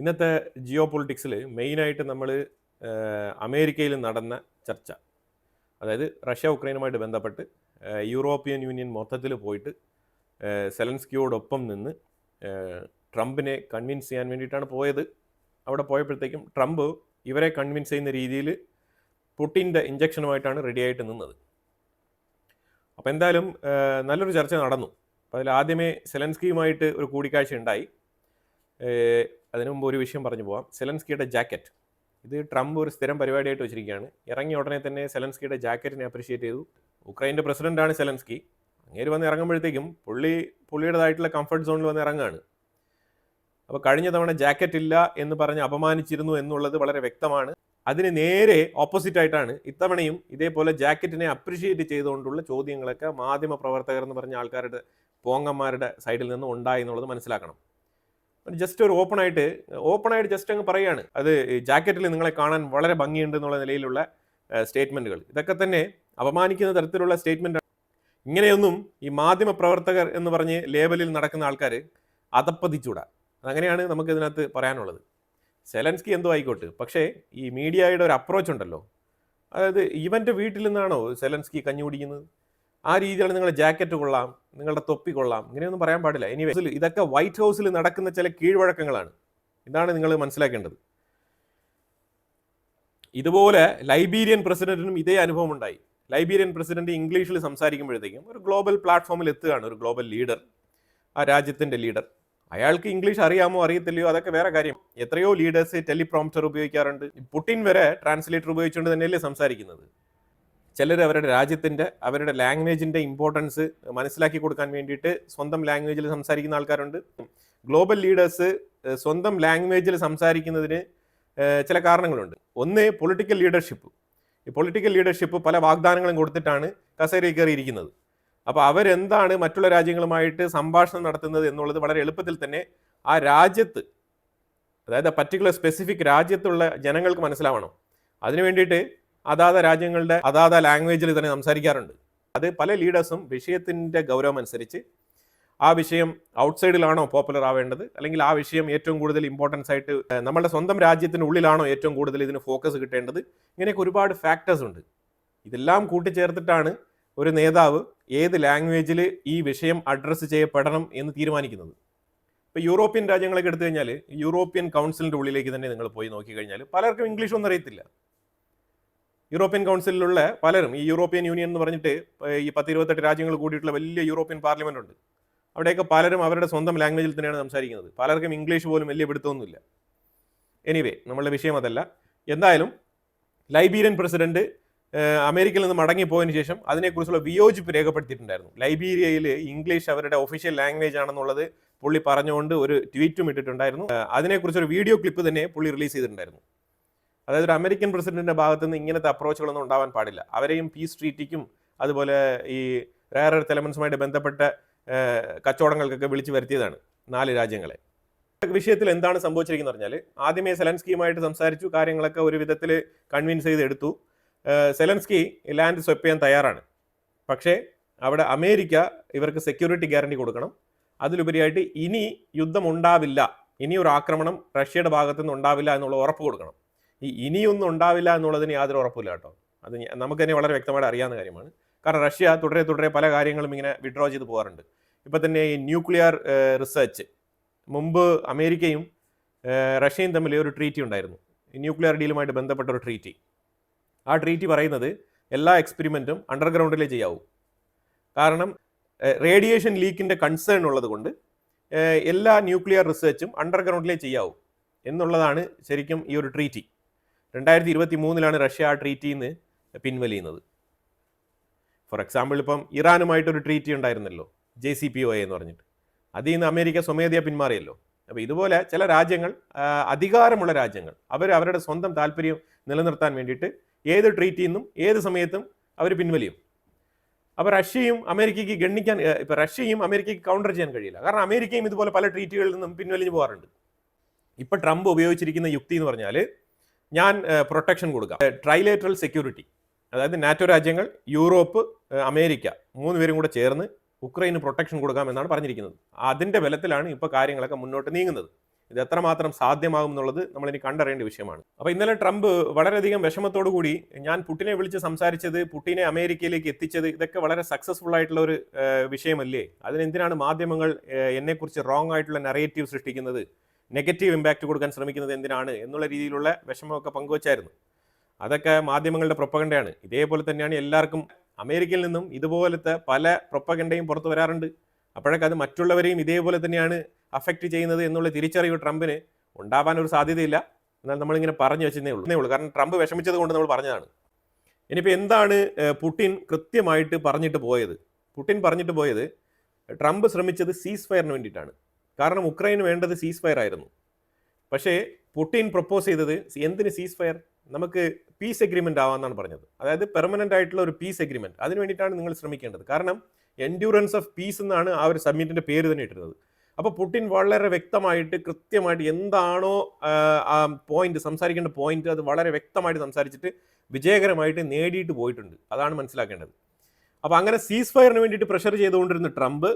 ഇന്നത്തെ ജിയോ പൊളിറ്റിക്സിൽ മെയിനായിട്ട് നമ്മൾ അമേരിക്കയിൽ നടന്ന ചർച്ച. അതായത് റഷ്യ ഉക്രൈനുമായിട്ട് ബന്ധപ്പെട്ട് യൂറോപ്യൻ യൂണിയൻ മൊത്തത്തിൽ പോയിട്ട് സെലൻസ്കിയോടൊപ്പം നിന്ന് ട്രംപിനെ കൺവിൻസ് ചെയ്യാൻ വേണ്ടിയിട്ടാണ് പോയത്. അവിടെ പോയപ്പോഴത്തേക്കും ട്രംപ് ഇവരെ കൺവിൻസ് ചെയ്യുന്ന രീതിയിൽ പുട്ടിന്റെ ഇഞ്ചക്ഷനുമായിട്ടാണ് റെഡിയായിട്ട് നിന്നത്. അപ്പോൾ എന്തായാലും നല്ലൊരു ചർച്ച നടന്നു. അപ്പോൾ അതിൽ ആദ്യമേ സെലൻസ്കിയുമായിട്ട് ഒരു കൂടിക്കാഴ്ച ഉണ്ടായി. അതിനു മുമ്പ് ഒരു വിഷയം പറഞ്ഞു പോവാം. സെലൻസ്കിയുടെ ജാക്കറ്റ്. ഇത് ട്രംപ് ഒരു സ്ഥിരം പരിപാടിയായിട്ട് വെച്ചിരിക്കുകയാണ്. ഇറങ്ങിയ ഉടനെ തന്നെ സെലൻസ്കിയുടെ ജാക്കറ്റിനെ അപ്രീഷിയേറ്റ് ചെയ്തു. ഉക്രൈന്റെ പ്രസിഡന്റാണ് സെലൻസ്കി. അങ്ങേര് വന്ന് ഇറങ്ങുമ്പോഴത്തേക്കും പുള്ളി പുള്ളിയുടേതായിട്ടുള്ള കംഫർട്ട് സോണിൽ വന്ന് ഇറങ്ങുകയാണ്. അപ്പോൾ കഴിഞ്ഞ തവണ ജാക്കറ്റ് ഇല്ല എന്ന് പറഞ്ഞ് അപമാനിച്ചിരുന്നു എന്നുള്ളത് വളരെ വ്യക്തമാണ്. അതിന് നേരെ ഓപ്പോസിറ്റ് ആയിട്ടാണ് ഇത്തവണയും ഇതേപോലെ ജാക്കറ്റിനെ അപ്രീഷിയേറ്റ് ചെയ്തുകൊണ്ടുള്ള ചോദ്യങ്ങളൊക്കെ മാധ്യമ പ്രവർത്തകർ എന്ന് പറഞ്ഞ ആൾക്കാരുടെ പോങ്ങന്മാരുടെ സൈഡിൽ നിന്ന് ഉണ്ടായി എന്നുള്ളത് മനസ്സിലാക്കണം. ജസ്റ്റ് ഒരു ഓപ്പൺ ആയിട്ട് ഓപ്പൺ ആയിട്ട് ജസ്റ്റ് അങ്ങ് പറയുകയാണ്. അത് ജാക്കറ്റിൽ നിങ്ങളെ കാണാൻ വളരെ ഭംഗിയുണ്ട് എന്നുള്ള നിലയിലുള്ള സ്റ്റേറ്റ്മെന്റുകൾ ഇതൊക്കെ തന്നെ അപമാനിക്കുന്ന തരത്തിലുള്ള സ്റ്റേറ്റ്മെന്റ് ഇങ്ങനെയൊന്നും ഈ മാധ്യമ പ്രവർത്തകർ എന്ന് പറഞ്ഞ് ലേബലിൽ നടക്കുന്ന ആൾക്കാർ അതപ്പതിച്ചൂടാ. അങ്ങനെയാണ് നമുക്ക് ഇതിനകത്ത് പറയാനുള്ളത്. സെലൻസ്കി എന്തോ ആയിക്കോട്ടെ. പക്ഷേ ഈ മീഡിയയുടെ ഒരു അപ്രോച്ച് ഉണ്ടല്ലോ. അതായത് ഇവന്റെ വീട്ടിൽ നിന്നാണോ സെലൻസ്കി കഞ്ഞി കുടിക്കുന്നത്? ആ രീതിയിൽ നിങ്ങളുടെ ജാക്കറ്റ് കൊള്ളാം നിങ്ങളുടെ തൊപ്പി കൊള്ളാം ഇങ്ങനെയൊന്നും പറയാൻ പാടില്ല. ഇനി ഇതൊക്കെ വൈറ്റ് ഹൗസിൽ നടക്കുന്ന ചില കീഴ്വഴക്കങ്ങളാണ്. ഇതാണ് നിങ്ങൾ മനസ്സിലാക്കേണ്ടത്. ഇതുപോലെ ലൈബീരിയൻ പ്രസിഡന്റിനും ഇതേ അനുഭവം ഉണ്ടായി. ലൈബീരിയൻ പ്രസിഡന്റ് ഇംഗ്ലീഷിൽ സംസാരിക്കുമ്പോഴത്തേക്കും ഒരു ഗ്ലോബൽ പ്ലാറ്റ്ഫോമിൽ എത്തുകയാണ് ഒരു ഗ്ലോബൽ ലീഡർ ആ രാജ്യത്തിന്റെ ലീഡർ അയാൾക്ക് ഇംഗ്ലീഷ് അറിയാമോ അറിയത്തില്ലയോ അതൊക്കെ വേറെ കാര്യം. എത്രയോ ലീഡേഴ്സ് ടെലിപ്രോംപ്റ്റർ ഉപയോഗിക്കാറുണ്ട്. പുട്ടിൻ വരെ ട്രാൻസ്ലേറ്റർ ഉപയോഗിച്ചുകൊണ്ട് തന്നെയല്ലേ സംസാരിക്കുന്നത്. ചിലർ അവരുടെ രാജ്യത്തിന്റെ അവരുടെ ലാംഗ്വേജിന്റെ ഇമ്പോർട്ടൻസ് മനസ്സിലാക്കി കൊടുക്കാൻ വേണ്ടിയിട്ട് സ്വന്തം ലാംഗ്വേജിൽ സംസാരിക്കുന്ന ആൾക്കാരുണ്ട്. ഗ്ലോബൽ ലീഡേഴ്സ് സ്വന്തം ലാംഗ്വേജിൽ സംസാരിക്കുന്നതിന് ചില കാരണങ്ങളുണ്ട്. ഒന്ന് പൊളിറ്റിക്കൽ ലീഡർഷിപ്പ് ഈ പൊളിറ്റിക്കൽ ലീഡർഷിപ്പ് പല വാഗ്ദാനങ്ങളും കൊടുത്തിട്ടാണ് കസേരയിൽ കയറിയിരിക്കുന്നത്. അപ്പോൾ അവരെന്താണ് മറ്റുള്ള രാജ്യങ്ങളുമായിട്ട് സംഭാഷണം നടത്തുന്നത് എന്നുള്ളത് വളരെ എളുപ്പത്തിൽ തന്നെ ആ രാജ്യത്ത് അതായത് പർട്ടിക്കുലർ സ്പെസിഫിക് രാജ്യത്തുള്ള ജനങ്ങൾക്ക് മനസ്സിലാവണം. അതിനു വേണ്ടിയിട്ട് അതാത് രാജ്യങ്ങളുടെ അതാത് ലാംഗ്വേജിൽ തന്നെ സംസാരിക്കാറുണ്ട്. അത് പല ലീഡേഴ്സും വിഷയത്തിന്റെ ഗൗരവം അനുസരിച്ച് ആ വിഷയം ഔട്ട്സൈഡിലാണോ പോപ്പുലർ ആവേണ്ടത്? അല്ലെങ്കിൽ ആ വിഷയം ഏറ്റവും കൂടുതൽ ഇമ്പോർട്ടൻസ് ആയിട്ട് നമ്മുടെ സ്വന്തം രാജ്യത്തിനുള്ളിലാണോ ഏറ്റവും കൂടുതൽ ഇതിന് ഫോക്കസ് കിട്ടേണ്ടത്? ഇങ്ങനെയൊക്കെ ഒരുപാട് ഫാക്ടേഴ്സ് ഉണ്ട്. ഇതെല്ലാം കൂട്ടിച്ചേർത്തിട്ടാണ് ഒരു നേതാവ് ഏത് ലാംഗ്വേജിൽ ഈ വിഷയം അഡ്രസ്സ് ചെയ്യപ്പെടണം എന്ന് തീരുമാനിക്കുന്നത്. ഇപ്പോൾ യൂറോപ്യൻ രാജ്യങ്ങളൊക്കെ എടുത്തു കഴിഞ്ഞാൽ യൂറോപ്യൻ കൗൺസിലിന്റെ ഉള്ളിലേക്ക് തന്നെ നിങ്ങൾ പോയി നോക്കിക്കഴിഞ്ഞാൽ പലർക്കും ഇംഗ്ലീഷ് ഒന്നും അറിയത്തില്ല. യൂറോപ്യൻ കൗൺസിലുള്ള പലരും ഈ യൂറോപ്യൻ യൂണിയൻ എന്ന് പറഞ്ഞിട്ട് ഈ പത്ത് ഇരുപത്തെട്ട് രാജ്യങ്ങൾ കൂടിയിട്ടുള്ള വലിയ യൂറോപ്യൻ പാർലമെന്റ് ഉണ്ട്. അവിടെയൊക്കെ പലരും അവരുടെ സ്വന്തം ലാംഗ്വേജിൽ തന്നെയാണ് സംസാരിക്കുന്നത്. പലർക്കും ഇംഗ്ലീഷ് പോലും വലിയ പിടുത്തമൊന്നുമില്ല. എനിവേ നമ്മളുടെ വിഷയം അതല്ല. എന്തായാലും ലൈബീരിയൻ പ്രസിഡന്റ് അമേരിക്കയിൽ നിന്ന് മടങ്ങിപ്പോയതിനു ശേഷം അതിനെക്കുറിച്ചുള്ള വിയോജിപ്പ് രേഖപ്പെടുത്തിയിട്ടുണ്ടായിരുന്നു. ലൈബീരിയയിൽ ഇംഗ്ലീഷ് അവരുടെ ഒഫീഷ്യൽ ലാംഗ്വേജ് ആണെന്നുള്ളത് പുള്ളി പറഞ്ഞുകൊണ്ട് ഒരു ട്വീറ്റും ഇട്ടിട്ടുണ്ടായിരുന്നു. അതിനെക്കുറിച്ചൊരു വീഡിയോ ക്ലിപ്പ് തന്നെ പുള്ളി റിലീസ് ചെയ്തിട്ടുണ്ടായിരുന്നു. അതായത് ഒരു അമേരിക്കൻ പ്രസിഡന്റിന്റെ ഭാഗത്ത് നിന്ന് ഇങ്ങനത്തെ അപ്രോച്ചുകളൊന്നും ഉണ്ടാവാൻ പാടില്ല. അവരെയും പീസ് ട്രീറ്റിക്കും അതുപോലെ ഈ റയർ എർത്ത് എലമെന്റ്സുമായിട്ട് ബന്ധപ്പെട്ട കച്ചവടങ്ങൾക്കൊക്കെ വിളിച്ചു വരുത്തിയതാണ് നാല് രാജ്യങ്ങളെ. വിഷയത്തിൽ എന്താണ് സംഭവിച്ചിരിക്കുന്നത് പറഞ്ഞാൽ ആദ്യമേ സെലൻസ്കിയുമായിട്ട് സംസാരിച്ചു കാര്യങ്ങളൊക്കെ ഒരു വിധത്തിൽ കൺവിൻസ് ചെയ്ത് എടുത്തു സെലൻസ്കി ലാൻഡ് സ്വെപ്പ് ചെയ്യാൻ തയ്യാറാണ്. പക്ഷേ അവിടെ അമേരിക്ക ഇവർക്ക് സെക്യൂരിറ്റി ഗ്യാരണ്ടി കൊടുക്കണം. അതിലുപരിയായിട്ട് ഇനി യുദ്ധം ഉണ്ടാവില്ല ഇനി ഒരു ആക്രമണം റഷ്യയുടെ ഭാഗത്തുനിന്ന് ഉണ്ടാവില്ല എന്നുള്ള ഉറപ്പ് കൊടുക്കണം. ഈ ഇനിയൊന്നും ഉണ്ടാവില്ല എന്നുള്ളതിന് യാതൊരു ഉറപ്പില്ല കേട്ടോ. അത് നമുക്ക് തന്നെ വളരെ വ്യക്തമായിട്ട് അറിയാവുന്ന കാര്യമാണ്. കാരണം റഷ്യ തുടരെ തുടരെ പല കാര്യങ്ങളും ഇങ്ങനെ വിഡ്രോ ചെയ്ത് പോകാറുണ്ട്. ഇപ്പം തന്നെ ഈ ന്യൂക്ലിയർ റിസർച്ച് മുമ്പ് അമേരിക്കയും റഷ്യയും തമ്മിൽ ഒരു ട്രീറ്റി ഉണ്ടായിരുന്നു. ന്യൂക്ലിയർ ഡീലുമായിട്ട് ബന്ധപ്പെട്ട ഒരു ട്രീറ്റി ആ ട്രീറ്റി പറയുന്നത് എല്ലാ എക്സ്പെരിമെന്റും അണ്ടർഗ്രൗണ്ടിലേ ചെയ്യാവൂ. കാരണം റേഡിയേഷൻ ലീക്കിന്റെ കൺസേൺ ഉള്ളത് കൊണ്ട് എല്ലാ ന്യൂക്ലിയർ റിസർച്ചും അണ്ടർഗ്രൗണ്ടിലേ ചെയ്യാവൂ. എന്നുള്ളതാണ് ശരിക്കും ഈ ഒരു ട്രീറ്റി രണ്ടായിരത്തി ഇരുപത്തി മൂന്നിലാണ് റഷ്യ ആ ട്രീറ്റിയിൽ നിന്ന് പിൻവലിയുന്നത്. ഫോർ എക്സാമ്പിൾ ഇപ്പം ഇറാനുമായിട്ടൊരു ട്രീറ്റി ഉണ്ടായിരുന്നല്ലോ ജെ സി പി ഒ എന്ന് പറഞ്ഞിട്ട്. അതിൽ നിന്ന് അമേരിക്ക സ്വമേധയാ പിന്മാറിയല്ലോ. അപ്പോൾ ഇതുപോലെ ചില രാജ്യങ്ങൾ അധികാരമുള്ള രാജ്യങ്ങൾ അവർ അവരുടെ സ്വന്തം താല്പര്യം നിലനിർത്താൻ വേണ്ടിയിട്ട് ഏത് ട്രീറ്റിയിൽ നിന്നും ഏത് സമയത്തും അവർ പിൻവലിയും. അപ്പോൾ റഷ്യയും അമേരിക്കയ്ക്ക് ഗണ്ണിക്കാൻ ഇപ്പോൾ റഷ്യയും അമേരിക്കയ്ക്ക് കൗണ്ടർ ചെയ്യാൻ കഴിയില്ല. കാരണം അമേരിക്കയും ഇതുപോലെ പല ട്രീറ്റുകളിൽ നിന്നും പിൻവലിഞ്ഞു പോകാറുണ്ട്. ഇപ്പോൾ ട്രംപ് ഉപയോഗിച്ചിരിക്കുന്ന യുക്തി എന്ന് പറഞ്ഞാൽ ഞാൻ പ്രൊട്ടക്ഷൻ കൊടുക്കാം. ട്രൈലേറ്ററൽ സെക്യൂരിറ്റി അതായത് നാറ്റോ രാജ്യങ്ങൾ യൂറോപ്പ് അമേരിക്ക മൂന്ന് പേരും കൂടെ ചേർന്ന് ഉക്രൈന് പ്രൊട്ടക്ഷൻ കൊടുക്കാം എന്നാണ് പറഞ്ഞിരിക്കുന്നത്. അതിന്റെ ബലത്തിലാണ് ഇപ്പോൾ കാര്യങ്ങളൊക്കെ മുന്നോട്ട് നീങ്ങുന്നത്. ഇത് എത്രമാത്രം സാധ്യമാകും എന്നുള്ളത് നമ്മളിനി കണ്ടറിയേണ്ട വിഷയമാണ്. അപ്പോൾ ഇന്നലെ ട്രംപ് വളരെയധികം വിഷമത്തോടു കൂടി ഞാൻ പുട്ടിനെ വിളിച്ച് സംസാരിച്ചത് പുട്ടിനെ അമേരിക്കയിലേക്ക് എത്തിച്ചത് ഇതൊക്കെ വളരെ സക്സസ്ഫുൾ ആയിട്ടുള്ള ഒരു വിഷയമല്ലേ? അതിനെന്തിനാണ് മാധ്യമങ്ങൾ എന്നെക്കുറിച്ച് റോങ് ആയിട്ടുള്ള നെറേറ്റീവ് സൃഷ്ടിക്കുന്നത്? നെഗറ്റീവ് ഇമ്പാക്റ്റ് കൊടുക്കാൻ ശ്രമിക്കുന്നത് എന്തിനാണ് എന്നുള്ള രീതിയിലുള്ള വിഷമമൊക്കെ പങ്കുവച്ചായിരുന്നു. അതൊക്കെ മാധ്യമങ്ങളുടെ പ്രൊപ്പഗണ്ടയാണ്. ഇതേപോലെ തന്നെയാണ് എല്ലാവർക്കും അമേരിക്കയിൽ നിന്നും ഇതുപോലത്തെ പല പ്രൊപ്പഗണ്ടയും പുറത്തു വരാറുണ്ട്. അപ്പോഴൊക്കെ അത് മറ്റുള്ളവരെയും ഇതേപോലെ തന്നെയാണ് അഫക്റ്റ് ചെയ്യുന്നത് എന്നുള്ള തിരിച്ചറിവ് ട്രംപിന് ഉണ്ടാവാൻ ഒരു സാധ്യതയില്ല. എന്നാൽ നമ്മളിങ്ങനെ പറഞ്ഞു വെച്ചതേ ഉള്ളൂ. ഉള്ളൂ. കാരണം ട്രംപ് വിഷമിച്ചത് കൊണ്ട് നമ്മൾ പറഞ്ഞതാണ്. ഇനിയിപ്പോൾ എന്താണ് പുടിൻ കൃത്യമായിട്ട് പറഞ്ഞിട്ട് പോയത്? പുടിൻ പറഞ്ഞിട്ട് പോയത് ട്രംപ് ശ്രമിച്ചത് സീസ് ഫയറിന് വേണ്ടിയിട്ടാണ്. കാരണം ഉക്രൈന് വേണ്ടത് സീസ് ഫയർ ആയിരുന്നു. പക്ഷേ പുട്ടിൻ പ്രപ്പോസ് ചെയ്തത് എന്തിന് സീസ് ഫയർ നമുക്ക് പീസ് എഗ്രിമെന്റ് ആവാന്നാണ് പറഞ്ഞത്. അതായത് പെർമനന്റ് ആയിട്ടുള്ള ഒരു പീസ് എഗ്രിമെന്റ് അതിന് വേണ്ടിയിട്ടാണ് നിങ്ങൾ ശ്രമിക്കേണ്ടത്. കാരണം എൻഡ്യൂറൻസ് ഓഫ് പീസ് എന്നാണ് ആ ഒരു സമ്മിറ്റിന്റെ പേര് തന്നെ ഇട്ടിരുന്നത്. അപ്പോൾ പുട്ടിൻ വളരെ വ്യക്തമായിട്ട് കൃത്യമായിട്ട് എന്താണോ ആ, പോയിന്റ് സംസാരിക്കേണ്ട പോയിന്റ് അത് വളരെ വ്യക്തമായിട്ട് സംസാരിച്ചിട്ട് വിജയകരമായിട്ട് നേടിയിട്ട് പോയിട്ടുണ്ട്. അതാണ് മനസ്സിലാക്കേണ്ടത്. അപ്പോൾ അങ്ങനെ സീസ് ഫയറിന് വേണ്ടിയിട്ട് പ്രഷർ ചെയ്തുകൊണ്ടിരുന്ന ട്രംപ്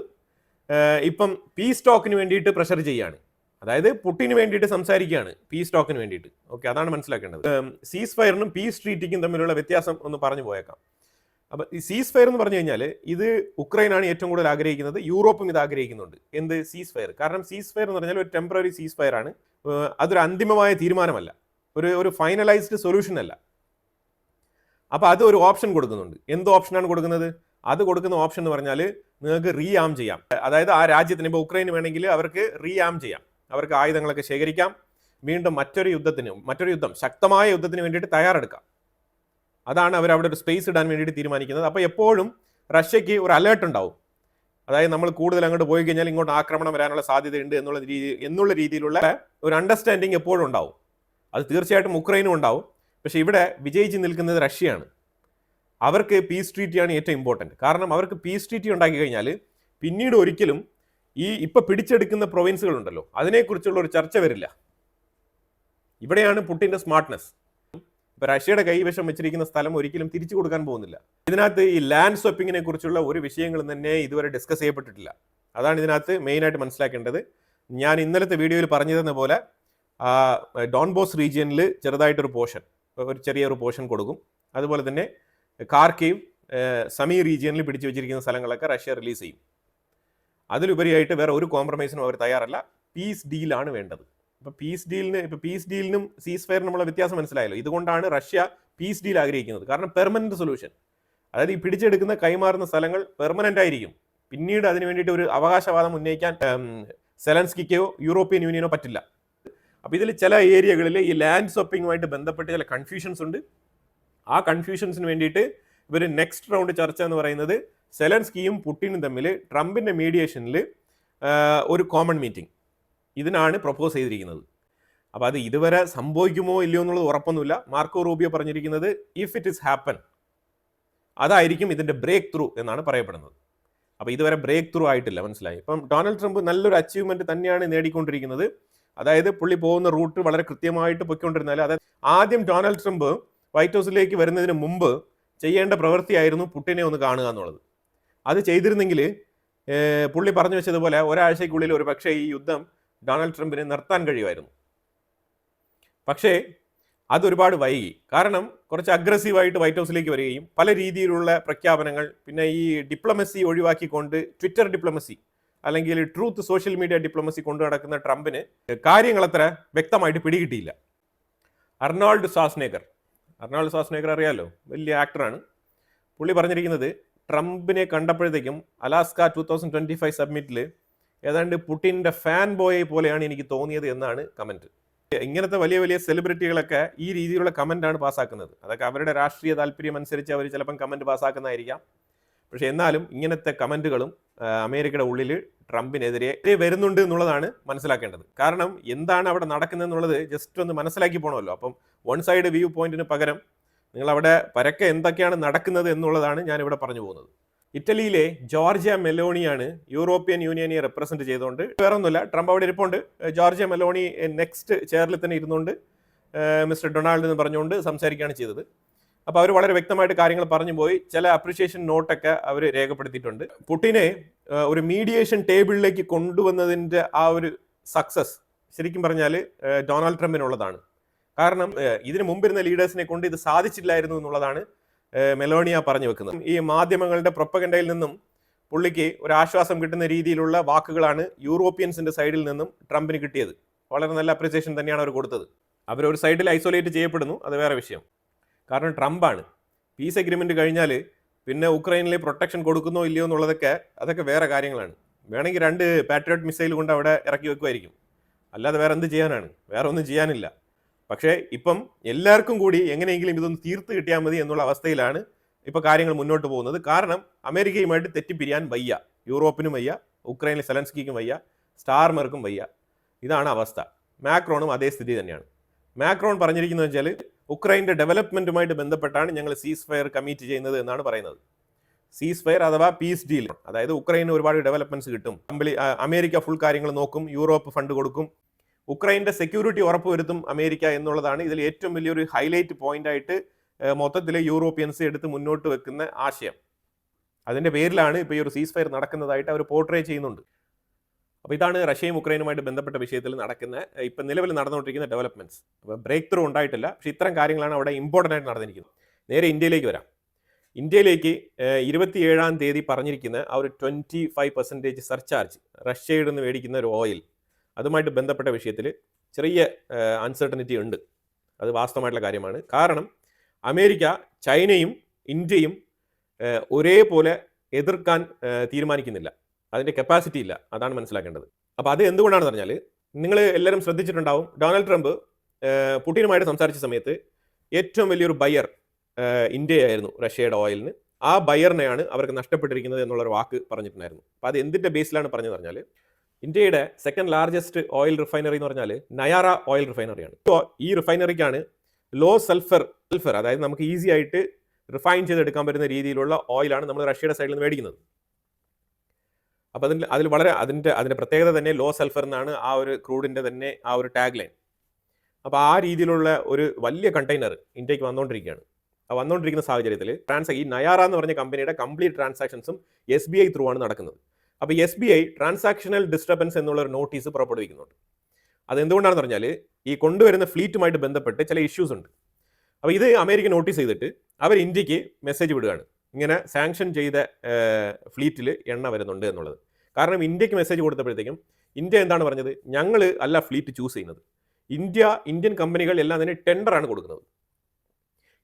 ഇപ്പം പീസ് ടോക്കിന് വേണ്ടിയിട്ട് പ്രഷർ ചെയ്യാണ്. അതായത് പുട്ടിന് വേണ്ടിയിട്ട് സംസാരിക്കുകയാണ് പീസ് ടോക്കിന് വേണ്ടിയിട്ട്. ഓക്കെ അതാണ് മനസ്സിലാക്കേണ്ടത്. സീസ് ഫയറിനും പീസ് ട്രീറ്റിക്കും തമ്മിലുള്ള വ്യത്യാസം ഒന്ന് പറഞ്ഞു പോയേക്കാം. അപ്പം ഈ സീസ് ഫയർ എന്ന് പറഞ്ഞു കഴിഞ്ഞാൽ ഇത് ഉക്രൈനാണ് ഏറ്റവും കൂടുതൽ ആഗ്രഹിക്കുന്നത് യൂറോപ്പും ഇത് ആഗ്രഹിക്കുന്നുണ്ട്. എന്ത്? സീസ് ഫയർ കാരണം സീസ് ഫയർ എന്ന് പറഞ്ഞാൽ ഒരു ടെമ്പററി സീസ് ഫയർ ആണ് അതൊരു അന്തിമമായ തീരുമാനമല്ല. ഒരു ഒരു ഫൈനലൈസ്ഡ് സൊല്യൂഷൻ അല്ല. അപ്പോൾ അത് ഒരു ഓപ്ഷൻ കൊടുക്കുന്നുണ്ട്. എന്ത് ഓപ്ഷനാണ് കൊടുക്കുന്നത്? അത് കൊടുക്കുന്ന ഓപ്ഷൻ എന്ന് പറഞ്ഞാൽ നിങ്ങൾക്ക് റീ ആം ചെയ്യാം. അതായത് ആ രാജ്യത്തിന് ഇപ്പോൾ ഉക്രൈന് വേണമെങ്കിൽ അവർക്ക് റീ ആം ചെയ്യാം. അവർക്ക് ആയുധങ്ങളൊക്കെ ശേഖരിക്കാം. വീണ്ടും മറ്റൊരു യുദ്ധത്തിന് മറ്റൊരു യുദ്ധം ശക്തമായ യുദ്ധത്തിന് വേണ്ടിയിട്ട് തയ്യാറെടുക്കാം. അതാണ് അവർ അവിടെ ഒരു സ്പേസ് ഇടാൻ വേണ്ടിയിട്ട് തീരുമാനിക്കുന്നത്. അപ്പോൾ എപ്പോഴും റഷ്യക്ക് ഒരു അലേർട്ട് ഉണ്ടാവും. അതായത് നമ്മൾ കൂടുതൽ അങ്ങോട്ട് പോയി കഴിഞ്ഞാൽ ഇങ്ങോട്ട് ആക്രമണം വരാനുള്ള സാധ്യതയുണ്ട് എന്നുള്ള രീതി എന്നുള്ള രീതിയിലുള്ള ഒരു അണ്ടർസ്റ്റാൻഡിങ് എപ്പോഴും ഉണ്ടാവും. അത് തീർച്ചയായിട്ടും ഉക്രൈനും ഉണ്ടാവും. പക്ഷേ ഇവിടെ വിജയിച്ച് നിൽക്കുന്നത് റഷ്യയാണ്. അവർക്ക് പീസ് ട്രീറ്റിയാണ് ഏറ്റവും ഇമ്പോർട്ടന്റ് കാരണം അവർക്ക് പീസ് ട്രീറ്റി ഉണ്ടാക്കി കഴിഞ്ഞാൽ പിന്നീട് ഒരിക്കലും ഈ ഇപ്പം പിടിച്ചെടുക്കുന്ന പ്രൊവിൻസുകൾ ഉണ്ടല്ലോ അതിനെക്കുറിച്ചുള്ള ഒരു ചർച്ച വരില്ല. ഇവിടെയാണ് പുട്ടിന്റെ സ്മാർട്ട്നെസ് ഇപ്പം റഷ്യയുടെ കൈവശം വെച്ചിരിക്കുന്ന സ്ഥലം ഒരിക്കലും തിരിച്ചു കൊടുക്കാൻ പോകുന്നില്ല. ഇതിനകത്ത് ഈ ലാൻഡ് സ്വപ്പിങ്ങിനെ കുറിച്ചുള്ള ഒരു വിഷയങ്ങളും തന്നെ ഇതുവരെ ഡിസ്കസ് ചെയ്യപ്പെട്ടിട്ടില്ല. അതാണ് ഇതിനകത്ത് മെയിനായിട്ട് മനസ്സിലാക്കേണ്ടത്. ഞാൻ ഇന്നലത്തെ വീഡിയോയിൽ പറഞ്ഞു പോലെ ഡോൺ ഡോൺബോസ് റീജിയനിൽ ചെറുതായിട്ടൊരു പോർഷൻ ഒരു ചെറിയൊരു പോർഷൻ കൊടുക്കും. അതുപോലെ തന്നെ കാർക്കേവ് സമി റീജിയനിൽ പിടിച്ചു വെച്ചിരിക്കുന്ന സ്ഥലങ്ങളൊക്കെ റഷ്യ റിലീസ് ചെയ്യും. അതിലുപരിയായിട്ട് വേറെ ഒരു കോംപ്രമൈസിനും അവർ തയ്യാറല്ല. പീസ് ഡീലാണ് വേണ്ടത്. ഇപ്പോൾ പീസ് ഡീലിന് ഇപ്പോൾ പീസ് ഡീലിനും സീസ് ഫയറിനും ഉള്ള വ്യത്യാസം മനസ്സിലായല്ലോ. ഇതുകൊണ്ടാണ് റഷ്യ പീസ് ഡീൽ ആഗ്രഹിക്കുന്നത്. കാരണം പെർമനന്റ് സൊല്യൂഷൻ. അതായത് ഈ പിടിച്ചെടുക്കുന്ന കൈമാറുന്ന സ്ഥലങ്ങൾ പെർമനന്റ് ആയിരിക്കും. പിന്നീട് അതിന് വേണ്ടിയിട്ട് ഒരു അവകാശവാദം ഉന്നയിക്കാൻ സെലൻസ്കിക്കയോ സെലൻസ്കിക്കോ യൂറോപ്യൻ യൂണിയനോ പറ്റില്ല. അപ്പോൾ ഇതിൽ ചില ഏരിയകളിൽ ഈ ലാൻഡ് സ്വപ്പിങ്ങുമായിട്ട് ബന്ധപ്പെട്ട് ചില കൺഫ്യൂഷൻസ് ഉണ്ട്. ആ കൺഫ്യൂഷൻസിന് വേണ്ടിയിട്ട് ഇവർ നെക്സ്റ്റ് റൗണ്ട് ചർച്ച എന്ന് പറയുന്നത് സെലൻസ്കിയും പുട്ടിനും തമ്മിൽ ട്രംപിന്റെ മീഡിയേഷനിൽ ഒരു കോമൺ മീറ്റിംഗ് ഇതിനാണ് പ്രപ്പോസ് ചെയ്തിരിക്കുന്നത്. അപ്പോൾ അത് ഇതുവരെ സംഭവിക്കുമോ ഇല്ലയോ എന്നുള്ളത് ഉറപ്പൊന്നുമില്ല. മാർക്കോ റൂബിയോ പറഞ്ഞിരിക്കുന്നത് ഇഫ് ഇറ്റ് ഇസ് ഹാപ്പൻ അതായിരിക്കും ഇതിന്റെ ബ്രേക്ക് ത്രൂ എന്നാണ് പറയപ്പെടുന്നത്. അപ്പോൾ ഇതുവരെ ബ്രേക്ക് ത്രൂ ആയിട്ടില്ല മനസ്സിലായി? ഇപ്പം ഡൊണാൾഡ് ട്രംപ് നല്ലൊരു അച്ചീവ്മെന്റ് തന്നെയാണ് നേടിക്കൊണ്ടിരിക്കുന്നത്. അതായത് പുള്ളി പോകുന്ന റൂട്ട് വളരെ കൃത്യമായിട്ട് പൊയ്ക്കൊണ്ടിരുന്നാൽ അതായത് ആദ്യം ഡൊണാൾഡ് ട്രംപ് വൈറ്റ് ഹൗസിലേക്ക് വരുന്നതിന് മുമ്പ് ചെയ്യേണ്ട പ്രവൃത്തിയായിരുന്നു പുട്ടിനെ ഒന്ന് കാണുക എന്നുള്ളത്. അത് ചെയ്തിരുന്നെങ്കിൽ പുള്ളി പറഞ്ഞു വെച്ചതുപോലെ ഒരാഴ്ചയ്ക്കുള്ളിൽ ഒരു പക്ഷേ ഈ യുദ്ധം ഡൊണാൾഡ് ട്രംപിന് നിർത്താൻ കഴിയുമായിരുന്നു. പക്ഷേ അതൊരുപാട് വൈകി. കാരണം കുറച്ച് അഗ്രസീവായിട്ട് വൈറ്റ് ഹൗസിലേക്ക് വരികയും പല രീതിയിലുള്ള പ്രഖ്യാപനങ്ങൾ പിന്നെ ഈ ഡിപ്ലോമസി ഒഴിവാക്കിക്കൊണ്ട് ട്വിറ്റർ ഡിപ്ലോമസി അല്ലെങ്കിൽ ട്രൂത്ത് സോഷ്യൽ മീഡിയ ഡിപ്ലോമസി കൊണ്ടു നടക്കുന്ന ട്രംപിന് കാര്യങ്ങളത്ര വ്യക്തമായിട്ട് പിടികിട്ടിയില്ല. അർണോൾഡ് സാസ്നേഗർ അർണോൾഡ് സ്വാസ്നേക്കർ അറിയാലോ? വലിയ ആക്ടറാണ് പുള്ളി പറഞ്ഞിരിക്കുന്നത് ട്രംപിനെ കണ്ടപ്പോഴത്തേക്കും Alaska two thousand twenty five സബ്മിറ്റിൽ ഏതാണ്ട് പുട്ടിന്റെ ഫാൻ ബോയെ പോലെയാണ് എനിക്ക് തോന്നിയത് എന്നാണ് കമന്റ് ഇങ്ങനത്തെ വലിയ വലിയ സെലിബ്രിറ്റികളൊക്കെ ഈ രീതിയിലുള്ള കമന്റാണ് പാസ്സാക്കുന്നത്. അതൊക്കെ അവരുടെ രാഷ്ട്രീയ താല്പര്യം അനുസരിച്ച് അവർ ചിലപ്പം കമന്റ് പാസ്സാക്കുന്നതായിരിക്കാം. പക്ഷേ എന്നാലും ഇങ്ങനത്തെ കമന്റുകളും അമേരിക്കയുടെ ഉള്ളിൽ ട്രംപിനെതിരെ വരുന്നുണ്ട് എന്നുള്ളതാണ് മനസ്സിലാക്കേണ്ടത്. കാരണം എന്താണ് അവിടെ നടക്കുന്നത് എന്നുള്ളത് ജസ്റ്റ് ഒന്ന് മനസ്സിലാക്കി പോകണമല്ലോ അപ്പം വൺ സൈഡ് വ്യൂ പോയിന്റിന് പകരം നിങ്ങൾ അവിടെ പരക്കെ എന്തൊക്കെയാണ് നടക്കുന്നത് എന്നുള്ളതാണ് ഞാൻ ഇവിടെ പറഞ്ഞു പോകുന്നത്. ഇറ്റലിയിലെ ജോർജിയ മെലോണിയാണ് യൂറോപ്യൻ യൂണിയനെ റെപ്രസെന്റ് ചെയ്തുകൊണ്ട് വേറെ ഒന്നുമില്ല ട്രംപ് അവിടെ ഇരിപ്പുണ്ട്. ജോർജിയ മെലോണി നെക്സ്റ്റ് ചെയറിൽ തന്നെ ഇരുന്നുകൊണ്ട് മിസ്റ്റർ ഡൊണാൾഡ് എന്ന് പറഞ്ഞുകൊണ്ട് സംസാരിക്കുകയാണ് ചെയ്തത്. അപ്പോൾ അവർ വളരെ വ്യക്തമായിട്ട് കാര്യങ്ങൾ പറഞ്ഞു പോയി. ചില അപ്രിഷിയേഷൻ നോട്ടൊക്കെ അവർ രേഖപ്പെടുത്തിയിട്ടുണ്ട്. പുട്ടിനെ ഒരു മീഡിയേഷൻ ടേബിളിലേക്ക് കൊണ്ടുവന്നതിന്റെ ആ ഒരു സക്സസ് ശരിക്കും പറഞ്ഞാൽ ഡൊണാൾഡ് ട്രംപിനുള്ളതാണ് കാരണം ഇതിനു മുമ്പിരുന്ന ലീഡേഴ്സിനെ കൊണ്ട് ഇത് സാധിച്ചില്ലായിരുന്നു എന്നുള്ളതാണ് മെലോണിയ പറഞ്ഞു വെക്കുന്നത്. ഈ മാധ്യമങ്ങളുടെ പ്രൊപ്പഗൻഡയിൽ നിന്നും പുള്ളിക്ക് ഒരു ആശ്വാസം കിട്ടുന്ന രീതിയിലുള്ള വാക്കുകളാണ് യൂറോപ്യൻസിന്റെ സൈഡിൽ നിന്നും ട്രംപിന് കിട്ടിയത്. വളരെ നല്ല അപ്രിസിയേഷൻ തന്നെയാണ് അവർ കൊടുത്തത്. അവർ ഒരു സൈഡിൽ ഐസൊലേറ്റ് ചെയ്യപ്പെടുന്നു അത് വേറെ വിഷയം. കാരണം ട്രംപാണ്. പീസ് അഗ്രിമെന്റ് കഴിഞ്ഞാൽ പിന്നെ ഉക്രൈനിലെ പ്രൊട്ടക്ഷൻ കൊടുക്കുന്നോ ഇല്ലയോ എന്നുള്ളതൊക്കെ അതൊക്കെ വേറെ കാര്യങ്ങളാണ്. വേണമെങ്കിൽ രണ്ട് പാട്രിയോട്ട് മിസൈൽ കൊണ്ട് അവിടെ ഇറക്കി വെക്കുമായിരിക്കും. അല്ലാതെ വേറെ എന്ത് ചെയ്യാനാണ്? വേറെ ഒന്നും ചെയ്യാനില്ല. പക്ഷേ ഇപ്പം എല്ലാവർക്കും കൂടി എങ്ങനെയെങ്കിലും ഇതൊന്ന് തീർത്ത് കിട്ടിയാൽ മതി എന്നുള്ള അവസ്ഥയിലാണ് ഇപ്പോൾ കാര്യങ്ങൾ മുന്നോട്ട് പോകുന്നത്. കാരണം അമേരിക്കയുമായിട്ട് തെറ്റിപ്പിരിയാൻ വയ്യ. യൂറോപ്പിനും വയ്യ. ഉക്രൈനിലെ സെലൻസ്കിക്കും വയ്യ. സ്റ്റാർമർക്കും വയ്യ. ഇതാണ് അവസ്ഥ. മാക്രോണും അതേ സ്ഥിതി തന്നെയാണ്. മാക്രോൺ പറഞ്ഞിരിക്കുന്നത് വെച്ചാൽ ഉക്രൈന്റെ ഡെവലപ്മെന്റുമായിട്ട് ബന്ധപ്പെട്ടാണ് ഞങ്ങൾ സീസ് ഫയർ കമ്മിറ്റ് ചെയ്യുന്നത് എന്നാണ് പറയുന്നത്. സീസ് ഫയർ അഥവാ പീസ് ഡീൽ അതായത് ഉക്രൈന് ഒരുപാട് ഡെവലപ്മെന്റ്സ് കിട്ടും. കമ്പനി അമേരിക്ക ഫുൾ കാര്യങ്ങൾ നോക്കും യൂറോപ്പ് ഫണ്ട് കൊടുക്കും. ഉക്രൈന്റെ സെക്യൂരിറ്റി ഉറപ്പുവരുത്തും അമേരിക്ക എന്നുള്ളതാണ് ഇതിൽ ഏറ്റവും വലിയൊരു ഹൈലൈറ്റ് പോയിന്റ് ആയിട്ട് മൊത്തത്തിൽ യൂറോപ്യൻസ് എടുത്ത് മുന്നോട്ട് വെക്കുന്ന ആശയം. അതിന്റെ പേരിലാണ് ഇപ്പോൾ ഈ ഒരു സീസ് ഫയർ നടക്കുന്നതായിട്ട് അവർ പോർട്രേ ചെയ്യുന്നുണ്ട്. അപ്പോൾ ഇതാണ് റഷ്യയും ഉക്രൈനുമായിട്ട് ബന്ധപ്പെട്ട വിഷയത്തിൽ നടക്കുന്ന ഇപ്പം നിലവിൽ നടന്നുകൊണ്ടിരിക്കുന്ന ഡെവലപ്മെന്റ്സ് അപ്പോൾ ബ്രേക്ക് ത്രൂ ഉണ്ടായിട്ടില്ല. പക്ഷെ ഇത്തരം കാര്യങ്ങളാണ് അവിടെ ഇമ്പോർട്ടന്റ് ആയിട്ട് നടന്നിരിക്കുന്നത്. നേരെ ഇന്ത്യയിലേക്ക് വരാം. ഇന്ത്യയിലേക്ക് ഇരുപത്തിയേഴാം തീയതി പറഞ്ഞിരിക്കുന്ന ആ ഒരു ട്വന്റി ഫൈവ് പെർസെന്റേജ് സർചാർജ് റഷ്യയിൽ നിന്ന് മേടിക്കുന്ന ഒരു ഓയിൽ അതുമായിട്ട് ബന്ധപ്പെട്ട വിഷയത്തിൽ ചെറിയ അൺസർട്ടനിറ്റി ഉണ്ട്. അത് വാസ്തവമായിട്ടുള്ള കാര്യമാണ്. കാരണം അമേരിക്ക ചൈനയും ഇന്ത്യയും ഒരേപോലെ എതിർക്കാൻ തീരുമാനിക്കുന്നില്ല. അതിന്റെ കപ്പാസിറ്റി ഇല്ല. അതാണ് മനസ്സിലാക്കേണ്ടത്. അപ്പോൾ അത് എന്തുകൊണ്ടാണെന്ന് പറഞ്ഞാൽ നിങ്ങൾ എല്ലാവരും ശ്രദ്ധിച്ചിട്ടുണ്ടാവും ഡൊണാൾഡ് ട്രംപ് പുട്ടിനുമായിട്ട് സംസാരിച്ച സമയത്ത് ഏറ്റവും വലിയൊരു ബയർ ഇന്ത്യയായിരുന്നു റഷ്യയുടെ ഓയിലിന്. ആ ബയറിനെയാണ് അവർക്ക് നഷ്ടപ്പെട്ടിരിക്കുന്നത് എന്നുള്ളൊരു വാക്ക് പറഞ്ഞിട്ടുണ്ടായിരുന്നു. അപ്പോൾ അത് എന്തിന്റെ ബേസിലാണ് പറഞ്ഞത് പറഞ്ഞാൽ ഇന്ത്യയുടെ സെക്കൻഡ് ലാർജസ്റ്റ് ഓയിൽ റിഫൈനറി എന്ന് പറഞ്ഞാൽ നയാറ ഓയിൽ റിഫൈനറിയാണ് ഇപ്പോൾ ഈ റിഫൈനറിക്കാണ് ലോ സൾഫർ സൾഫർ അതായത് നമുക്ക് ഈസി ആയിട്ട് റിഫൈൻ ചെയ്തെടുക്കാൻ പറ്റുന്ന രീതിയിലുള്ള ഓയിലാണ് നമ്മൾ റഷ്യയുടെ സൈഡിൽ നിന്ന് മേടിക്കുന്നത്. അപ്പോൾ അതിൽ അതിൽ വളരെ അതിന്റെ അതിന്റെ പ്രത്യേകത തന്നെ ലോ സൾഫർ എന്നാണ് ആ ഒരു ക്രൂഡിന്റെ തന്നെ ആ ഒരു ടാഗ് ലൈൻ അപ്പോൾ ആ രീതിയിലുള്ള ഒരു വലിയ കണ്ടെയ്നർ ഇന്ത്യയ്ക്ക് വന്നുകൊണ്ടിരിക്കുകയാണ് ആ വന്നുകൊണ്ടിരിക്കുന്ന സാഹചര്യത്തിൽ ട്രാൻസ് ഈ നയാറ എന്ന് പറഞ്ഞ കമ്പനിയുടെ കംപ്ലീറ്റ് ട്രാൻസാക്ഷൻസും എസ് ബി ഐ ത്രൂ ആണ് നടക്കുന്നത്. അപ്പോൾ S B I transactional disturbance എന്നുള്ള ഒരു നോട്ടീസ് പുറപ്പെടുവിക്കുന്നുണ്ട്. അത് എന്തുകൊണ്ടാണെന്ന് പറഞ്ഞാൽ ഈ കൊണ്ടുവരുന്ന ഫ്ലീറ്റുമായിട്ട് ബന്ധപ്പെട്ട് ചില ഇഷ്യൂസ് ഉണ്ട്. അപ്പോൾ ഇത് അമേരിക്ക നോട്ടീസ് ചെയ്തിട്ട് അവർ ഇന്ത്യയ്ക്ക് മെസ്സേജ് വിടുകയാണ്. ഇങ്ങനെ സാങ്ഷൻ ചെയ്ത ഫ്ലീറ്റിൽ എണ്ണ വരുന്നുണ്ട് എന്നുള്ളത്. കാരണം ഇന്ത്യയ്ക്ക് മെസ്സേജ് കൊടുത്തപ്പോഴത്തേക്കും ഇന്ത്യ എന്താണ് പറഞ്ഞത്? ഞങ്ങൾ അല്ല ഫ്ലീറ്റ് ചൂസ് ചെയ്യുന്നത്. ഇന്ത്യ ഇന്ത്യൻ കമ്പനികൾ എല്ലാം തന്നെ ടെൻഡറാണ് കൊടുക്കുന്നത്.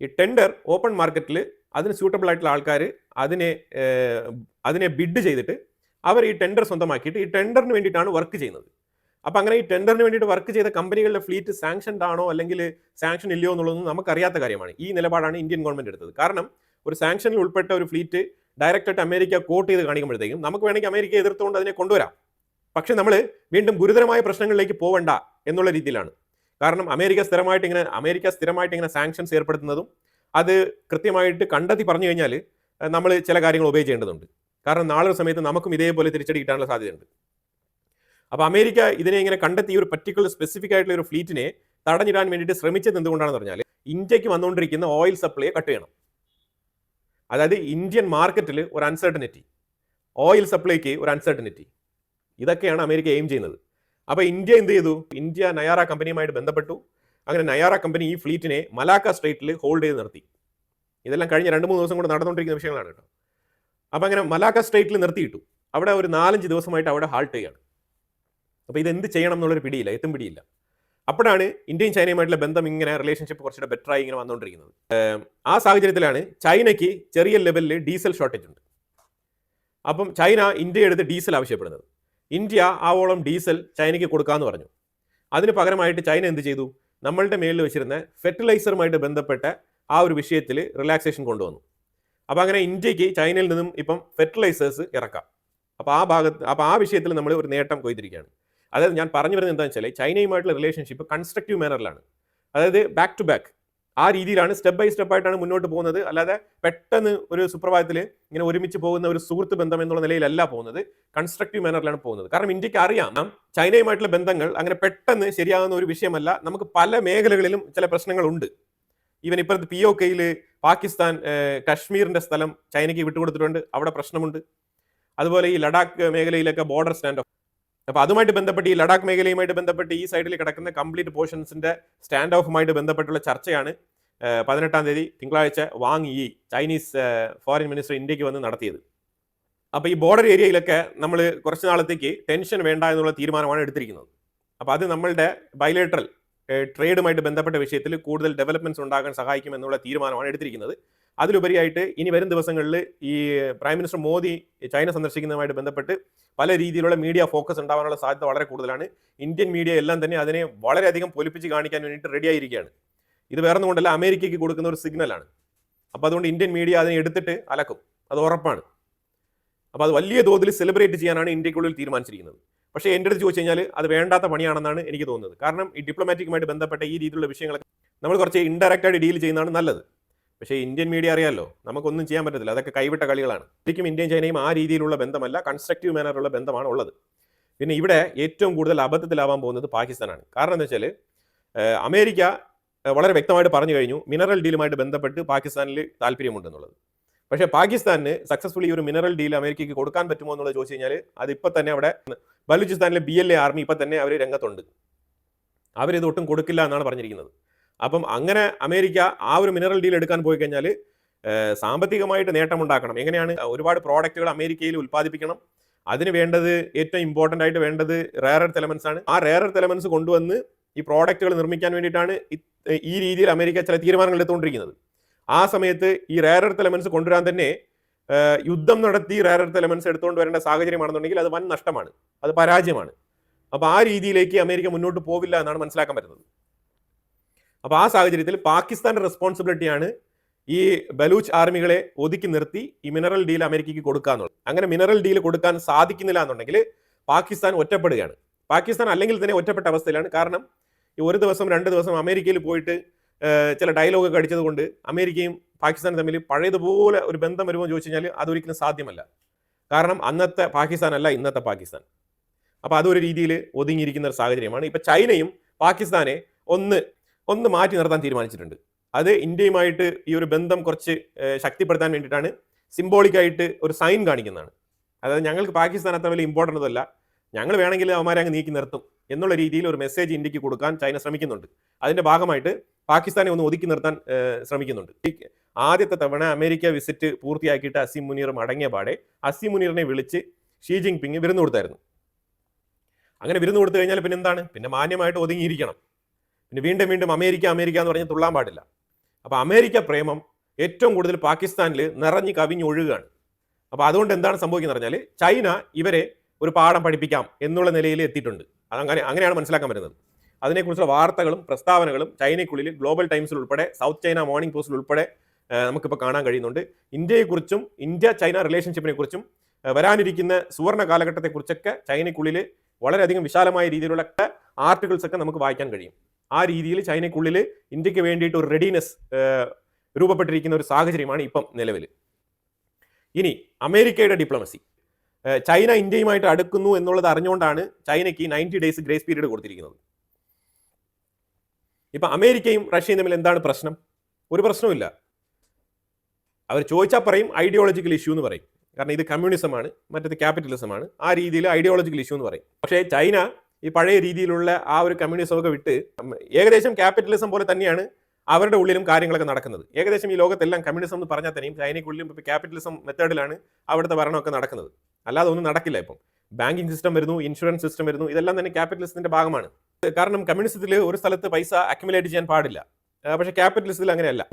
ഈ ടെൻഡർ ഓപ്പൺ മാർക്കറ്റിൽ അതിന് സ്യൂട്ടബിൾ ആയിട്ടുള്ള ആൾക്കാർ അതിനെ അതിനെ ബിഡ് ചെയ്തിട്ട് അവർ ഈ ടെൻഡർ സ്വന്തമാക്കിയിട്ട് ഈ ടെൻഡറിന് വേണ്ടിയിട്ടാണ് വർക്ക് ചെയ്യുന്നത്. അപ്പോൾ അങ്ങനെ ഈ ടെൻഡറിന് വേണ്ടിയിട്ട് വർക്ക് ചെയ്ത കമ്പനികളുടെ ഫ്ലീറ്റ് സാങ്ഷൻഡ് ആണോ അല്ലെങ്കിൽ സാങ്ഷൻ ഇല്ലയോ എന്നുള്ളതൊന്നും നമുക്കറിയാത്ത കാര്യമാണ്. ഈ നിലപാടാണ് ഇന്ത്യൻ ഗവൺമെന്റ് എടുത്തത്. കാരണം ഒരു സാങ്ഷനിൽ ഉൾപ്പെട്ട ഒരു ഫ്ലീറ്റ് ഡയറക്റ്റായിട്ട് അമേരിക്ക കോട്ട് ചെയ്ത് കാണിക്കുമ്പോഴത്തേക്കും നമുക്ക് വേണമെങ്കിൽ അമേരിക്ക എതിർത്തുകൊണ്ട് അതിനെ കൊണ്ടുവരാം. പക്ഷെ നമ്മൾ വീണ്ടും ഗുരുതരമായ പ്രശ്നങ്ങളിലേക്ക് പോവണ്ട എന്നുള്ള രീതിയിലാണ്. കാരണം അമേരിക്ക സ്ഥിരമായിട്ട് ഇങ്ങനെ അമേരിക്ക സ്ഥിരമായിട്ട് ഇങ്ങനെ സാങ്ഷൻസ് ഏർപ്പെടുത്തുന്നതും അത് കൃത്യമായിട്ട് കണ്ടെത്തി പറഞ്ഞു കഴിഞ്ഞാൽ നമ്മൾ ചില കാര്യങ്ങൾ ഒബേ ചെയ്യേണ്ടതുണ്ട്. കാരണം നാളെ സമയത്ത് നമുക്കും ഇതേപോലെ തിരിച്ചടി കിട്ടാനുള്ള സാധ്യതയുണ്ട്. അപ്പോൾ അമേരിക്ക ഇതിനെ ഇങ്ങനെ കണ്ടെത്തി ഒരു പർട്ടിക്കുലർ സ്പെസിഫിക് ആയിട്ടുള്ള ഒരു ഫ്ലീറ്റിനെ തടഞ്ഞിടാൻ വേണ്ടിയിട്ട് ശ്രമിച്ചത് എന്തുകൊണ്ടാണെന്ന് പറഞ്ഞാൽ ഇന്ത്യയ്ക്ക് വന്നുകൊണ്ടിരിക്കുന്ന ഓയിൽ സപ്ലൈയെ കട്ട് ചെയ്യണം. അതായത് ഇന്ത്യൻ മാർക്കറ്റിൽ ഒരു അൺസർട്ടനിറ്റി ഓയിൽ സപ്ലൈക്ക് ഒരു അൺസർട്ടനിറ്റി ഇതൊക്കെയാണ് അമേരിക്ക എയിം ചെയ്യുന്നത്. അപ്പോൾ ഇന്ത്യ എന്ത് ചെയ്തു? ഇന്ത്യ നയാറ കമ്പനിയുമായിട്ട് ബന്ധപ്പെട്ടു. അങ്ങനെ നയാറ കമ്പനി ഈ ഫ്ലീറ്റിനെ മലാക്ക സ്ട്രേറ്റിൽ ഹോൾഡ് ചെയ്ത് നിർത്തി. ഇതെല്ലാം കഴിഞ്ഞ രണ്ട് മൂന്ന് ദിവസം കൊണ്ട് നടന്നുകൊണ്ടിരിക്കുന്ന വിഷയങ്ങളാണ് കേട്ടോ. അപ്പോൾ അങ്ങനെ മലാക്ക സ്ട്രേറ്റിൽ നിർത്തിയിട്ടു. അവിടെ ഒരു നാലഞ്ച് ദിവസമായിട്ട് അവിടെ ഹാൾട്ട് ചെയ്യാണ് അപ്പോൾ ഇതെന്ത് ചെയ്യണം എന്നുള്ളൊരു പിടിയില്ല എത്തും പിടിയില്ല. അപ്പോഴാണ് ഇന്ത്യയും ചൈനയുമായിട്ടുള്ള ബന്ധം ഇങ്ങനെ റിലേഷൻഷിപ്പ് കുറച്ചുകൂടെ ബെറ്റർ ആയി ഇങ്ങനെ വന്നുകൊണ്ടിരിക്കുന്നത്. ആ സാഹചര്യത്തിലാണ് ചൈനയ്ക്ക് ചെറിയ ലെവലിൽ ഡീസൽ ഷോർട്ടേജ് ഉണ്ട്. അപ്പം ചൈന ഇന്ത്യ എടുത്ത് ഡീസൽ ആവശ്യപ്പെടുന്നത്. ഇന്ത്യ ആവോളം ഡീസൽ ചൈനയ്ക്ക് കൊടുക്കാമെന്ന് പറഞ്ഞു. അതിന് പകരമായിട്ട് ചൈന എന്ത് ചെയ്തു? നമ്മളുടെ മേളിൽ വെച്ചിരുന്ന ഫെർട്ടിലൈസറുമായിട്ട് ബന്ധപ്പെട്ട ആ ഒരു വിഷയത്തിൽ റിലാക്സേഷൻ കൊണ്ടുവന്നു. അപ്പോൾ അങ്ങനെ ഇന്ത്യയ്ക്ക് ചൈനയിൽ നിന്നും ഇപ്പം ഫെർട്ടിലൈസേഴ്സ് ഇറക്കാം. അപ്പോൾ ആ ഭാഗത്ത് അപ്പോൾ ആ വിഷയത്തിൽ നമ്മൾ ഒരു നേട്ടം കൊയ്തിരിക്കുകയാണ്. അതായത് ഞാൻ പറഞ്ഞു വരുന്നത് എന്താണെന്ന് വെച്ചാൽ ചൈനയുമായിട്ടുള്ള റിലേഷൻഷിപ്പ് കൺസ്ട്രക്റ്റീവ് മാനറിലാണ് അതായത് ബാക്ക് ടു ബാക്ക് ആ രീതിയിലാണ് സ്റ്റെപ്പ് ബൈ സ്റ്റെപ്പ് ആയിട്ടാണ് മുന്നോട്ട് പോകുന്നത്. അല്ലാതെ പെട്ടെന്ന് ഒരു സുപ്രഭാതത്തിൽ ഇങ്ങനെ ഒരുമിച്ച് പോകുന്ന ഒരു സുഹൃത്ത് ബന്ധം എന്നുള്ള നിലയിലല്ല പോകുന്നത്. കൺസ്ട്രക്റ്റീവ് മാനറിലാണ് പോകുന്നത്. കാരണം ഇന്ത്യയ്ക്ക് അറിയാം ചൈനയുമായിട്ടുള്ള ബന്ധങ്ങൾ അങ്ങനെ പെട്ടെന്ന് ശരിയാകുന്ന ഒരു വിഷയമല്ല. നമുക്ക് പല മേഖലകളിലും ചില പ്രശ്നങ്ങളുണ്ട്. ഈവൻ ഇപ്പോഴത്തെ പി ഒ കെയിൽ പാകിസ്ഥാൻ കശ്മീരിന്റെ സ്ഥലം ചൈനയ്ക്ക് വിട്ടുകൊടുത്തിട്ടുണ്ട്. അവിടെ പ്രശ്നമുണ്ട്. അതുപോലെ ഈ ലഡാക്ക് മേഖലയിലൊക്കെ ബോർഡർ സ്റ്റാൻഡ് അപ്പോൾ അതുമായിട്ട് ബന്ധപ്പെട്ട് ഈ ലഡാക്ക് മേഖലയുമായിട്ട് ബന്ധപ്പെട്ട് ഈ സൈഡിൽ കിടക്കുന്ന കംപ്ലീറ്റ് പോർഷൻസിന്റെ സ്റ്റാൻഡ് ഓഫുമായിട്ട് ബന്ധപ്പെട്ടുള്ള ചർച്ചയാണ് പതിനെട്ടാം തീയതി തിങ്കളാഴ്ച വാങ് ഈ ചൈനീസ് ഫോറിൻ മിനിസ്റ്റർ ഇന്ത്യയ്ക്ക് വന്ന് നടത്തിയത്. അപ്പോൾ ഈ ബോർഡർ ഏരിയയിലൊക്കെ നമ്മൾ കുറച്ച് നാളത്തേക്ക് ടെൻഷൻ വേണ്ട എന്നുള്ള തീരുമാനമാണ് എടുത്തിരിക്കുന്നത്. അപ്പോൾ അത് നമ്മളുടെ ബയലേറ്ററൽ ട്രേഡുമായിട്ട് ബന്ധപ്പെട്ട വിഷയത്തിൽ കൂടുതൽ ഡെവലപ്മെന്റ്സ് ഉണ്ടാകാൻ സഹായിക്കും എന്നുള്ള തീരുമാനമാണ് എടുത്തിരിക്കുന്നത്. അതിലുപരിയായിട്ട് ഇനി വരും ദിവസങ്ങളിൽ ഈ പ്രൈം മിനിസ്റ്റർ മോദി ചൈന സന്ദർശിക്കുന്നതുമായിട്ട് ബന്ധപ്പെട്ട് പല രീതിയിലുള്ള മീഡിയ ഫോക്കസ് ഉണ്ടാവാനുള്ള സാധ്യത വളരെ കൂടുതലാണ്. ഇന്ത്യൻ മീഡിയ എല്ലാം തന്നെ അതിനെ വളരെയധികം പൊലിപ്പിച്ച് കാണിക്കാൻ വേണ്ടിയിട്ട് റെഡി ആയിരിക്കുകയാണ്. ഇത് വേറെ കൊണ്ടല്ല അമേരിക്കയ്ക്ക് കൊടുക്കുന്ന ഒരു സിഗ്നലാണ് അപ്പോൾ അതുകൊണ്ട് ഇന്ത്യൻ മീഡിയ അതിനെ എടുത്തിട്ട് അലക്കും. അത് ഉറപ്പാണ്. അപ്പോൾ അത് വലിയ തോതിൽ സെലിബ്രേറ്റ് ചെയ്യാനാണ് ഇന്ത്യക്കുള്ളിൽ തീരുമാനിച്ചിരിക്കുന്നത്. പക്ഷേ എന്റെ അടുത്ത് ചോദിച്ചു കഴിഞ്ഞാൽ അത് വേണ്ടാത്ത പണിയാണെന്നാണ് എനിക്ക് തോന്നുന്നത്. കാരണം ഈ ഡിപ്ലോമാറ്റിക്കുമായിട്ട് ബന്ധപ്പെട്ട ഈ രീതിയിലുള്ള വിഷയങ്ങളൊക്കെ നമ്മൾ കുറച്ച് ഇൻഡയറക്റ്റായിട്ട് ഡീൽ ചെയ്യുന്നതാണ് നല്ലത്. പക്ഷേ ഇന്ത്യൻ മീഡിയ അറിയാമല്ലോ നമുക്കൊന്നും ചെയ്യാൻ പറ്റത്തില്ല. അതൊക്കെ കൈവിട്ട കളികളാണ്. ശരിക്കും ഇന്ത്യയും ചൈനയും ആ രീതിയിലുള്ള ബന്ധമല്ല കൺസ്ട്രക്റ്റീവ് മാനറുള്ള ബന്ധമാണ് ഉള്ളത്. പിന്നെ ഇവിടെ ഏറ്റവും കൂടുതൽ അബദ്ധത്തിലാവാൻ പോകുന്നത് പാകിസ്ഥാനാണ്. കാരണം എന്താ വെച്ചാൽ അമേരിക്ക വളരെ വ്യക്തമായിട്ട് പറഞ്ഞു കഴിഞ്ഞു മിനറൽ ഡീലുമായിട്ട് ബന്ധപ്പെട്ട് പാകിസ്ഥാനിൽ താല്പര്യമുണ്ടെന്നുള്ളത്. പക്ഷേ പാകിസ്ഥാനിന് സക്സസ്ഫുള്ളി ഒരു മിനറൽ ഡീൽ അമേരിക്കയ്ക്ക് കൊടുക്കാൻ പറ്റുമോ എന്നുള്ളത് ചോദിച്ചു കഴിഞ്ഞാൽ അത് ഇപ്പം തന്നെ അവിടെ ബലൂചിസ്ഥാനിലെ ബി എൽ എ ആർമി ഇപ്പം തന്നെ അവർ രംഗത്തുണ്ട്. അവരിത് ഒട്ടും കൊടുക്കില്ല എന്നാണ് പറഞ്ഞിരിക്കുന്നത്. അപ്പം അങ്ങനെ അമേരിക്ക ആ ഒരു മിനറൽ ഡീൽ എടുക്കാൻ പോയി കഴിഞ്ഞാൽ സാമ്പത്തികമായിട്ട് നേട്ടമുണ്ടാക്കണം. എങ്ങനെയാണ്? ഒരുപാട് പ്രോഡക്റ്റുകൾ അമേരിക്കയിൽ ഉൽപ്പാദിപ്പിക്കണം. അതിന് വേണ്ടത് ഏറ്റവും ഇമ്പോർട്ടന്റ് ആയിട്ട് വേണ്ടത് റയർ എർത്ത് എലമെൻസ് ആണ്. ആ റയർ എർത്ത് എലമെൻസ് കൊണ്ടുവന്ന് ഈ പ്രോഡക്റ്റുകൾ നിർമ്മിക്കാൻ വേണ്ടിയിട്ടാണ് ഈ രീതിയിൽ അമേരിക്ക ചില തീരുമാനങ്ങൾ എടുത്തുകൊണ്ടിരിക്കുന്നത്. ആ സമയത്ത് ഈ റയർ എർത്ത് എലമെൻസ് കൊണ്ടുവരാൻ തന്നെ യുദ്ധം നടത്തി റയർ എർത്ത് എലമെൻസ് എടുത്തുകൊണ്ട് വരേണ്ട സാഹചര്യമാണെന്നുണ്ടെങ്കിൽ അത് വൻ നഷ്ടമാണ്. അത് പരാജയമാണ്. അപ്പോൾ ആ രീതിയിലേക്ക് അമേരിക്ക മുന്നോട്ട് പോവില്ല എന്നാണ് മനസ്സിലാക്കാൻ പറ്റുന്നത്. അപ്പോൾ ആ സാഹചര്യത്തിൽ പാകിസ്ഥാന്റെ റെസ്പോൺസിബിലിറ്റിയാണ് ഈ ബലൂച്ച് ആർമികളെ ഒതുക്കി നിർത്തി ഈ മിനറൽ ഡീൽ അമേരിക്കയ്ക്ക് കൊടുക്കുക എന്നുള്ളത് അങ്ങനെ മിനറൽ ഡീൽ കൊടുക്കാൻ സാധിക്കുന്നില്ല എന്നുണ്ടെങ്കിൽ പാകിസ്ഥാൻ ഒറ്റപ്പെടുകയാണ്. പാകിസ്ഥാൻ അല്ലെങ്കിൽ തന്നെ ഒറ്റപ്പെട്ട അവസ്ഥയിലാണ്. കാരണം ഈ ഒരു ദിവസം രണ്ട് ദിവസം അമേരിക്കയിൽ പോയിട്ട് ചില ഡയലോഗ് അടിച്ചത് കൊണ്ട് അമേരിക്കയും പാകിസ്ഥാനും തമ്മിൽ പഴയതുപോലെ ഒരു ബന്ധം വരുമോ എന്ന് ചോദിച്ചു കഴിഞ്ഞാൽ അതൊരിക്കലും സാധ്യമല്ല. കാരണം അന്നത്തെ പാകിസ്ഥാൻ അല്ല ഇന്നത്തെ പാകിസ്ഥാൻ. അപ്പോൾ അതൊരു രീതിയിൽ ഒതുങ്ങിയിരിക്കുന്ന ഒരു സാഹചര്യമാണ്. ഇപ്പം ചൈനയും പാകിസ്ഥാനെ ഒന്ന് ഒന്ന് മാറ്റി നിർത്താൻ തീരുമാനിച്ചിട്ടുണ്ട്. അത് ഇന്ത്യയുമായിട്ട് ഈ ഒരു ബന്ധം കുറച്ച് ശക്തിപ്പെടുത്താൻ വേണ്ടിയിട്ടാണ് സിംബോളിക്കായിട്ട് ഒരു സൈൻ കാണിക്കുന്നതാണ്. അതായത് ഞങ്ങൾക്ക് പാകിസ്ഥാൻ അത്ര വലിയ ഇമ്പോർട്ടന്റ് അല്ല ഞങ്ങൾ വേണമെങ്കിൽ അവന്മാരെ അങ്ങ് നീക്കി നിർത്തും എന്നുള്ള രീതിയിൽ ഒരു മെസ്സേജ് ഇന്ത്യയ്ക്ക് കൊടുക്കാൻ ചൈന ശ്രമിക്കുന്നുണ്ട്. അതിന്റെ ഭാഗമായിട്ട് പാകിസ്ഥാനെ ഒന്ന് ഒതുക്കി നിർത്താൻ ശ്രമിക്കുന്നുണ്ട്. ആദ്യത്തെ തവണ അമേരിക്ക വിസിറ്റ് പൂർത്തിയാക്കിയിട്ട് അസീം മുനീർ മടങ്ങിയ പാടെ അസീം മുനീറിനെ വിളിച്ച് ഷീ ജിങ് പിങ് വിരുന്നു കൊടുത്തായിരുന്നു. അങ്ങനെ വിരുന്നു കൊടുത്തു കഴിഞ്ഞാൽ പിന്നെ എന്താണ് പിന്നെ മാന്യമായിട്ട് ഒതുങ്ങിയിരിക്കണം. പിന്നെ വീണ്ടും വീണ്ടും അമേരിക്ക അമേരിക്ക എന്ന് പറഞ്ഞ് തുള്ളാൻ പാടില്ല. അപ്പോൾ അമേരിക്ക പ്രേമം ഏറ്റവും കൂടുതൽ പാകിസ്ഥാനിൽ നിറഞ്ഞ് കവിഞ്ഞൊഴുകുകയാണ് അപ്പോൾ അതുകൊണ്ട് എന്താണ് സംഭവിക്കുന്നത് പറഞ്ഞാൽ ചൈന ഇവരെ ഒരു പാഠം പഠിപ്പിക്കാം എന്നുള്ള നിലയിൽ എത്തിയിട്ടുണ്ട്. അതങ്ങനെ അങ്ങനെയാണ് മനസ്സിലാക്കാൻ വരുന്നത് അതിനെക്കുറിച്ചുള്ള വാർത്തകളും പ്രസ്താവനകളും ചൈനയ്ക്കുള്ളിൽ ഗ്ലോബൽ ടൈംസിൽ ഉൾപ്പെടെ സൗത്ത് ചൈന മോർണിംഗ് പോസ്റ്റിൽ ഉൾപ്പെടെ നമുക്കിപ്പോൾ കാണാൻ കഴിയുന്നുണ്ട്. ഇന്ത്യയെക്കുറിച്ചും ഇന്ത്യ ചൈന റിലേഷൻഷിപ്പിനെ കുറിച്ചും വരാനിരിക്കുന്ന സുവർണ കാലഘട്ടത്തെക്കുറിച്ചൊക്കെ ചൈനയ്ക്കുള്ളിൽ വളരെയധികം വിശാലമായ രീതിയിലുള്ള ആർട്ടിക്കിൾസ് ഒക്കെ നമുക്ക് വായിക്കാൻ കഴിയും. ആ രീതിയിൽ ചൈനയ്ക്കുള്ളിൽ ഇന്ത്യയ്ക്ക് വേണ്ടിയിട്ട് ഒരു റെഡിനെസ് രൂപപ്പെട്ടിരിക്കുന്ന ഒരു സാഹചര്യമാണ് ഇപ്പം നിലവിൽ. ഇനി അമേരിക്കയുടെ ഡിപ്ലോമസി ചൈന ഇന്ത്യയുമായിട്ട് അടുക്കുന്നു എന്നുള്ളത് അറിഞ്ഞുകൊണ്ടാണ് ചൈനയ്ക്ക് നയന്റി ഡേയ്സ് ഗ്രേസ് പീരീഡ് കൊടുത്തിരിക്കുന്നത്. ഇപ്പൊ അമേരിക്കയും റഷ്യയും തമ്മിൽ എന്താണ് പ്രശ്നം? ഒരു പ്രശ്നവുമില്ല അവർ ചോദിച്ചാൽ പറയും ഐഡിയോളജിക്കൽ ഇഷ്യൂ എന്ന് പറയും. കാരണം ഇത് കമ്മ്യൂണിസമാണ് മറ്റേത് ക്യാപിറ്റലിസമാണ് ആ രീതിയിൽ ഐഡിയോളജിക്കൽ ഇഷ്യൂ എന്ന് പറയും. പക്ഷേ ചൈന ഈ പഴയ രീതിയിലുള്ള ആ ഒരു കമ്മ്യൂണിസമൊക്കെ വിട്ട് ഏകദേശം ക്യാപിറ്റലിസം പോലെ തന്നെയാണ് അവരുടെ ഉള്ളിലും കാര്യങ്ങളൊക്കെ നടക്കുന്നത്. ഏകദേശം ഈ ലോകത്തെല്ലാം കമ്മ്യൂണിസം എന്ന് പറഞ്ഞാൽ തന്നെയും ചൈനയ്ക്കുള്ളിലും ഇപ്പോൾ ക്യാപിറ്റലിസം മെത്തേഡിലാണ് അവിടുത്തെ ഭരണമൊക്കെ നടക്കുന്നത്. അല്ലാതെ ഒന്നും നടക്കില്ല ഇപ്പം. ബാങ്കിങ് സിസ്റ്റം വരുന്നു ഇൻഷുറൻസ് സിസ്റ്റം വരുന്നു ഇതെല്ലാം തന്നെ ക്യാപിറ്റലിസത്തിന്റെ ഭാഗമാണ്. കാരണം കമ്മ്യൂണിസത്തിൽ ഒരു സ്ഥലത്ത് പൈസ അക്യുമുലേറ്റ് ചെയ്യാൻ പാടില്ല. പക്ഷേ ക്യാപിറ്റലിസത്തിൽ അങ്ങനെയല്ല.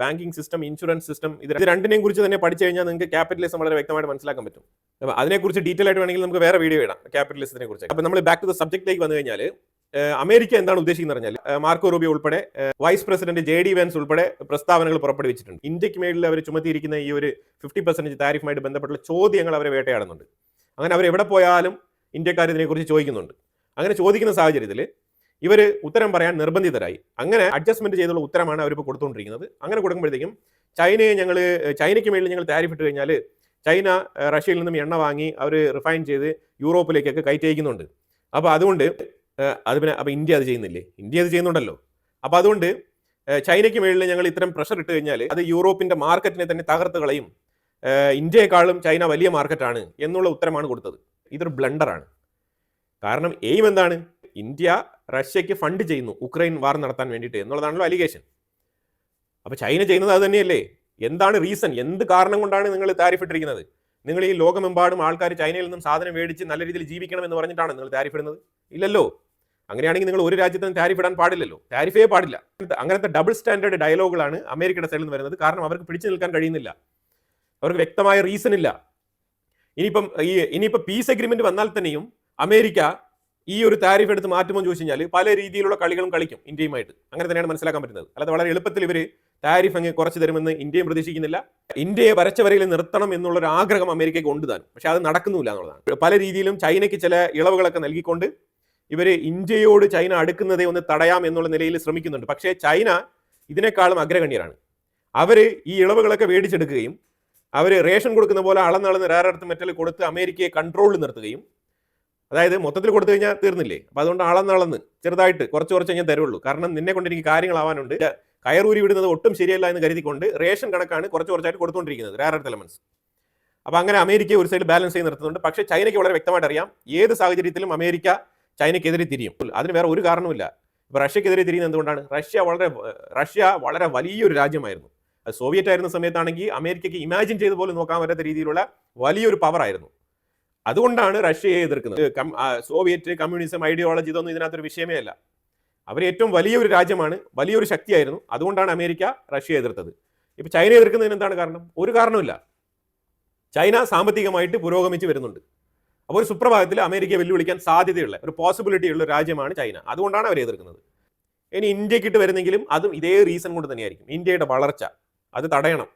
ബാങ്കിങ് സിസ്റ്റം ഇൻഷുറൻസ് സിസ്റ്റം ഇത് രണ്ടിനെയും കുറിച്ച് തന്നെ പഠിച്ചു കഴിഞ്ഞാൽ നിങ്ങൾക്ക് ക്യാപിറ്റലിസം വളരെ വ്യക്തമായിട്ട് മനസ്സിലാക്കാൻ പറ്റും. അപ്പോൾ അതിനെക്കുറിച്ച് ഡീറ്റെയിൽ ആയിട്ട് വേണമെങ്കിൽ നമുക്ക് വേറെ വീഡിയോ ഇടാം ക്യാപിറ്റലിസത്തിനെ കുറിച്ച്. അപ്പോൾ നമ്മൾ ബാക്ക് ടു ദ സബ്ജക്റ്റിലേക്ക് വന്നു കഴിഞ്ഞാൽ അമേരിക്ക എന്താണ് ഉദ്ദേശിക്കുന്നത് പറഞ്ഞാൽ മാർക്കോ റൂബിയോ ഉൾപ്പെടെ vice president J D Vance ഉൾപ്പെടെ പ്രസ്താവനകൾ പുറപ്പെടുവിച്ചിട്ടുണ്ട്. ഇന്ത്യയ്ക്ക് മേളിൽ അവർ ചുമത്തിയിരിക്കുന്ന ഈ ഒരു ഫിഫ്റ്റി പെർസെന്റേജ് താരിഫുമായിട്ട് ബന്ധപ്പെട്ടുള്ള ചോദ്യങ്ങൾ അവരെ വേട്ടയാടുന്നുണ്ട്. അങ്ങനെ അവർ എവിടെ പോയാലും ഇന്ത്യക്കാർ ഇതിനെക്കുറിച്ച് ചോദിക്കുന്നുണ്ട്. അങ്ങനെ ചോദിക്കുന്ന സാഹചര്യത്തിൽ ഇവർ ഉത്തരം പറയാൻ നിർബന്ധിതരായി. അങ്ങനെ അഡ്ജസ്റ്റ്മെന്റ് ചെയ്തുള്ള ഉത്തരമാണ് അവരിപ്പോൾ കൊടുത്തുകൊണ്ടിരിക്കുന്നത് അങ്ങനെ കൊടുക്കുമ്പോഴത്തേക്കും ചൈനയെ ഞങ്ങൾ ചൈനയ്ക്ക് മേളിൽ ഞങ്ങൾ താരിഫ് ഇട്ട് കഴിഞ്ഞാൽ ചൈന റഷ്യയിൽ നിന്നും എണ്ണ വാങ്ങി അവർ റിഫൈൻ ചെയ്ത് യൂറോപ്പിലേക്കൊക്കെ കയറ്റയക്കുന്നുണ്ട്. അപ്പോൾ അതുകൊണ്ട് അത് പിന്നെ അപ്പോൾ ഇന്ത്യ അത് ചെയ്യുന്നില്ലേ? ഇന്ത്യ അത് ചെയ്യുന്നുണ്ടല്ലോ. അപ്പോൾ അതുകൊണ്ട് ചൈനയ്ക്ക് മേളിൽ ഞങ്ങൾ ഇത്തരം പ്രഷർ ഇട്ട് കഴിഞ്ഞാൽ അത് യൂറോപ്പിന്റെ മാർക്കറ്റിനെ തന്നെ തകർത്ത് കളയും. ഇന്ത്യയെക്കാളും ചൈന വലിയ മാർക്കറ്റാണ് എന്നുള്ള ഉത്തരമാണ് കൊടുത്തത്. ഇതൊരു ബ്ലണ്ടറാണ് കാരണം എയിം എന്താണ്? ഇന്ത്യ റഷ്യക്ക് ഫണ്ട് ചെയ്യുന്നു ഉക്രൈൻ വാർ നടത്താൻ വേണ്ടിയിട്ട് എന്നുള്ളതാണല്ലോ അലിഗേഷൻ. അപ്പോൾ ചൈന ചെയ്യുന്നത് അത് തന്നെയല്ലേ? എന്താണ് റീസൺ എന്ത് കാരണം കൊണ്ടാണ് നിങ്ങൾ താരിഫ് ഇട്ടിരിക്കുന്നത്? നിങ്ങൾ ഈ ലോകമെമ്പാടും ആൾക്കാർ ചൈനയിൽ നിന്നും സാധനം മേടിച്ച് നല്ല രീതിയിൽ ജീവിക്കണം എന്ന് പറഞ്ഞിട്ടാണ് നിങ്ങൾ താരിഫ് ഇടുന്നത്? ഇല്ലല്ലോ. അങ്ങനെയാണെങ്കിൽ നിങ്ങൾ ഒരു രാജ്യത്തും താരിഫ് ഇടാൻ പാടില്ലല്ലോ. താരിഫേ പാടില്ല. അങ്ങനത്തെ ഡബിൾ സ്റ്റാൻഡേർഡ് ഡയലോഗുകളാണ് അമേരിക്കയുടെ സൈഡിൽ നിന്ന് വരുന്നത്. കാരണം അവർക്ക് പിടിച്ചു നിൽക്കാൻ കഴിയുന്നില്ല. അവർക്ക് വ്യക്തമായ റീസൺ ഇല്ല. ഇനിയിപ്പം ഈ ഇനിയിപ്പോൾ പീസ് അഗ്രിമെന്റ് വന്നാൽ തന്നെയും അമേരിക്ക ഈ ഒരു താരിഫ് എടുത്ത് മാറ്റുമോ എന്ന് ചോദിച്ചു കഴിഞ്ഞാൽ പല രീതിയിലുള്ള കളികളും കളിക്കും ഇന്ത്യയുമായിട്ട്. അങ്ങനെ തന്നെയാണ് മനസ്സിലാക്കാൻ പറ്റുന്നത്. അല്ലാതെ വളരെ എളുപ്പത്തിൽ ഇവർ താരിഫ് അങ്ങ് കുറച്ച് തരുമെന്ന് ഇന്ത്യയും പ്രതീക്ഷിക്കുന്നില്ല. ഇന്ത്യയെ വരച്ച വരയിൽ നിർത്തണം എന്നുള്ളൊരു ആഗ്രഹം അമേരിക്കയ്ക്ക് ഉണ്ട് താനും. പക്ഷെ അത് നടക്കുന്നില്ല എന്നുള്ളതാണ്. പല രീതിയിലും ചൈനയ്ക്ക് ചില ഇളവുകളൊക്കെ നൽകിക്കൊണ്ട് ഇവർ ഇന്ത്യയോട് ചൈന അടുക്കുന്നതേ ഒന്ന് തടയാം എന്നുള്ള നിലയിൽ ശ്രമിക്കുന്നുണ്ട്. പക്ഷേ ചൈന ഇതിനേക്കാളും അഗ്രഗണ്യരാണ്. അവർ ഈ ഇളവുകളൊക്കെ മേടിച്ചെടുക്കുകയും അവർ റേഷൻ കൊടുക്കുന്ന പോലെ അളന്നളന്ന് റേറെടുത്ത് മെറ്റൽ കൊടുത്ത് അമേരിക്കയെ കൺട്രോളിൽ നിർത്തുകയും അതായത് മൊത്തത്തിൽ കൊടുത്തു കഴിഞ്ഞാൽ തീർന്നില്ലേ? അപ്പോൾ അതുകൊണ്ട് അളന്നളന്ന് ചെറുതായിട്ട് കുറച്ച് കുറച്ച് ഞാൻ തരുള്ളൂ. കാരണം നിന്നെ കൊണ്ട് എനിക്ക് കാര്യങ്ങളാവാനുണ്ട്. കയറൂരി വിടുന്നത് ഒട്ടും ശരിയല്ല എന്ന് കരുതിക്കൊണ്ട് റേഷൻ കണക്കാണ് കുറച്ച് കുറച്ചായിട്ട് കൊടുത്തുകൊണ്ടിരിക്കുന്നത് റേറെടുത്ത് എലമെന്റ്സ് അപ്പോൾ അങ്ങനെ അമേരിക്ക ഒരു സൈഡ് ബാലൻസ് ചെയ്ത് നിർത്തുന്നുണ്ട്. പക്ഷേ ചൈനയ്ക്ക് വളരെ വ്യക്തമായിട്ട് അറിയാം ഏത് സാഹചര്യത്തിലും അമേരിക്ക ചൈനയ്ക്കെതിരെ തിരിയും. അതിന് വേറെ ഒരു കാരണവുമില്ല. ഇപ്പോൾ റഷ്യക്കെതിരെ തിരിയുന്നത് എന്തുകൊണ്ടാണ്? റഷ്യ വളരെ റഷ്യ വളരെ വലിയൊരു രാജ്യമായിരുന്നു. അത് സോവിയറ്റ് ആയിരുന്ന സമയത്താണെങ്കിൽ അമേരിക്കയ്ക്ക് ഇമാജിൻ ചെയ്ത് പോലും നോക്കാൻ പറ്റാത്ത രീതിയിലുള്ള വലിയൊരു പവർ ആയിരുന്നു. അതുകൊണ്ടാണ് റഷ്യയെ എതിർക്കുന്നത്. സോവിയറ്റ് കമ്മ്യൂണിസം ഐഡിയോളജി ഇതൊന്നും ഇതിനകത്തൊരു വിഷയമേ അല്ല. അവർ ഏറ്റവും വലിയൊരു രാജ്യമാണ് വലിയൊരു ശക്തിയായിരുന്നു. അതുകൊണ്ടാണ് അമേരിക്ക റഷ്യയെ എതിർത്തത്. ഇപ്പൊ ചൈന എതിർക്കുന്നതിന് എന്താണ് കാരണം? ഒരു കാരണമില്ല ചൈന സാമ്പത്തികമായിട്ട് പുരോഗമിച്ച് വരുന്നുണ്ട്. അപ്പോൾ ഒരു സുപ്രഭാതത്തിൽ അമേരിക്കയെ വെല്ലുവിളിക്കാൻ സാധ്യതയുള്ള ഒരു പോസിബിലിറ്റി ഉള്ള രാജ്യമാണ് ചൈന. അതുകൊണ്ടാണ് അവർ എതിർക്കുന്നത്. ഇനി ഇന്ത്യക്കിട്ട് വരുന്നെങ്കിലും അതും ഇതേ റീസൺ കൊണ്ട് തന്നെയായിരിക്കും. ഇന്ത്യയുടെ വളർച്ച അത് തടയണം.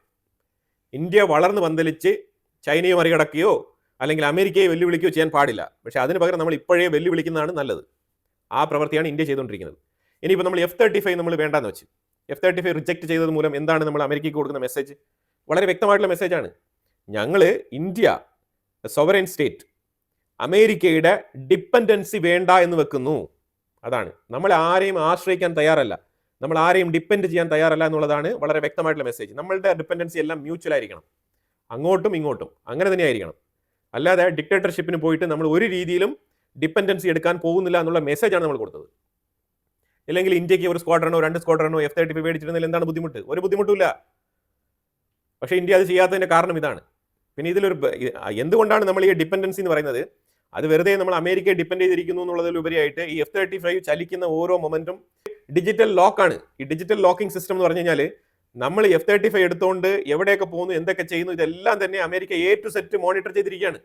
ഇന്ത്യ വളർന്ന് പന്തലിച്ച് ചൈനയെ മറികടക്കുകയോ അല്ലെങ്കിൽ അമേരിക്കയെ വെല്ലുവിളിക്കുകയോ ചെയ്യാൻ പാടില്ല. പക്ഷേ അതിന് പകരം നമ്മൾ ഇപ്പോഴേ വെല്ലുവിളിക്കുന്നതാണ് നല്ലത്. ആ പ്രവൃത്തിയാണ് ഇന്ത്യ ചെയ്തുകൊണ്ടിരിക്കുന്നത്. ഇനിയിപ്പോൾ നമ്മൾ എഫ് തേർട്ടി ഫൈവ് നമ്മൾ വേണ്ടാന്ന് വെച്ച്. എഫ് തേർട്ടി ഫൈവ് റിജക്ട് ചെയ്തത് മൂലം എന്താണ് നമ്മൾ അമേരിക്കയ്ക്ക് കൊടുക്കുന്ന മെസ്സേജ് വളരെ വ്യക്തമായിട്ടുള്ള മെസ്സേജാണ് ഞങ്ങൾ ഇന്ത്യ സൊവറൻ സ്റ്റേറ്റ് അമേരിക്കയുടെ ഡിപ്പെൻഡൻസി വേണ്ട എന്ന് വെക്കുന്നു. അതാണ്. നമ്മൾ ആരെയും ആശ്രയിക്കാൻ തയ്യാറല്ല. നമ്മൾ ആരെയും ഡിപ്പെൻഡ് ചെയ്യാൻ തയ്യാറല്ല എന്നുള്ളതാണ് വളരെ വ്യക്തമായിട്ടുള്ള മെസ്സേജ് നമ്മളുടെ ഡിപ്പെൻഡൻസി എല്ലാം മ്യൂച്വൽ ആയിരിക്കണം. അങ്ങോട്ടും ഇങ്ങോട്ടും. അങ്ങനെ തന്നെ ആയിരിക്കണം അല്ലാതെ ഡിക്റ്റേറ്റർഷിപ്പിന് പോയിട്ട് നമ്മൾ ഒരു രീതിയിലും ഡിപ്പെൻഡൻസി എടുക്കാൻ പോകുന്നില്ല എന്നുള്ള മെസ്സേജാണ് നമ്മൾ കൊടുത്തത്. ഇല്ലെങ്കിൽ ഇന്ത്യയ്ക്ക് ഒരു സ്ക്വാഡ്രണോ രണ്ട് സ്ക്വാഡ്രണോ എഫ് തേർട്ടി ഫൈവ് മേടിച്ചിരുന്നതിൽ എന്താണ് ബുദ്ധിമുട്ട്? ഒരു ബുദ്ധിമുട്ടില്ല പക്ഷേ ഇന്ത്യ അത് ചെയ്യാത്തതിന്റെ കാരണം ഇതാണ്. പിന്നെ ഇതിലൊരു എന്തുകൊണ്ടാണ് നമ്മൾ ഈ ഡിപ്പെൻഡൻസി എന്ന് പറയുന്നത്? അത് വെറുതെ നമ്മൾ അമേരിക്കയെ ഡിപ്പെൻഡ് ചെയ്തിരിക്കുന്നു എന്നുള്ളതിലുപരിയായിട്ട് ഈ എഫ് തേർട്ടി ഫൈവ് ചലിക്കുന്ന ഓരോ മൊമെന്റും ഡിജിറ്റൽ ലോക്കാണ് ഈ ഡിജിറ്റൽ ലോക്കിംഗ് സിസ്റ്റം എന്ന് പറഞ്ഞു കഴിഞ്ഞാൽ നമ്മൾ എഫ് തേർട്ടി ഫൈവ് എടുത്തുകൊണ്ട് എവിടെയൊക്കെ പോകുന്നു എന്തൊക്കെ ചെയ്യുന്നു ഇതെല്ലാം തന്നെ America A to Z monitor ചെയ്തിരിക്കുകയാണ്.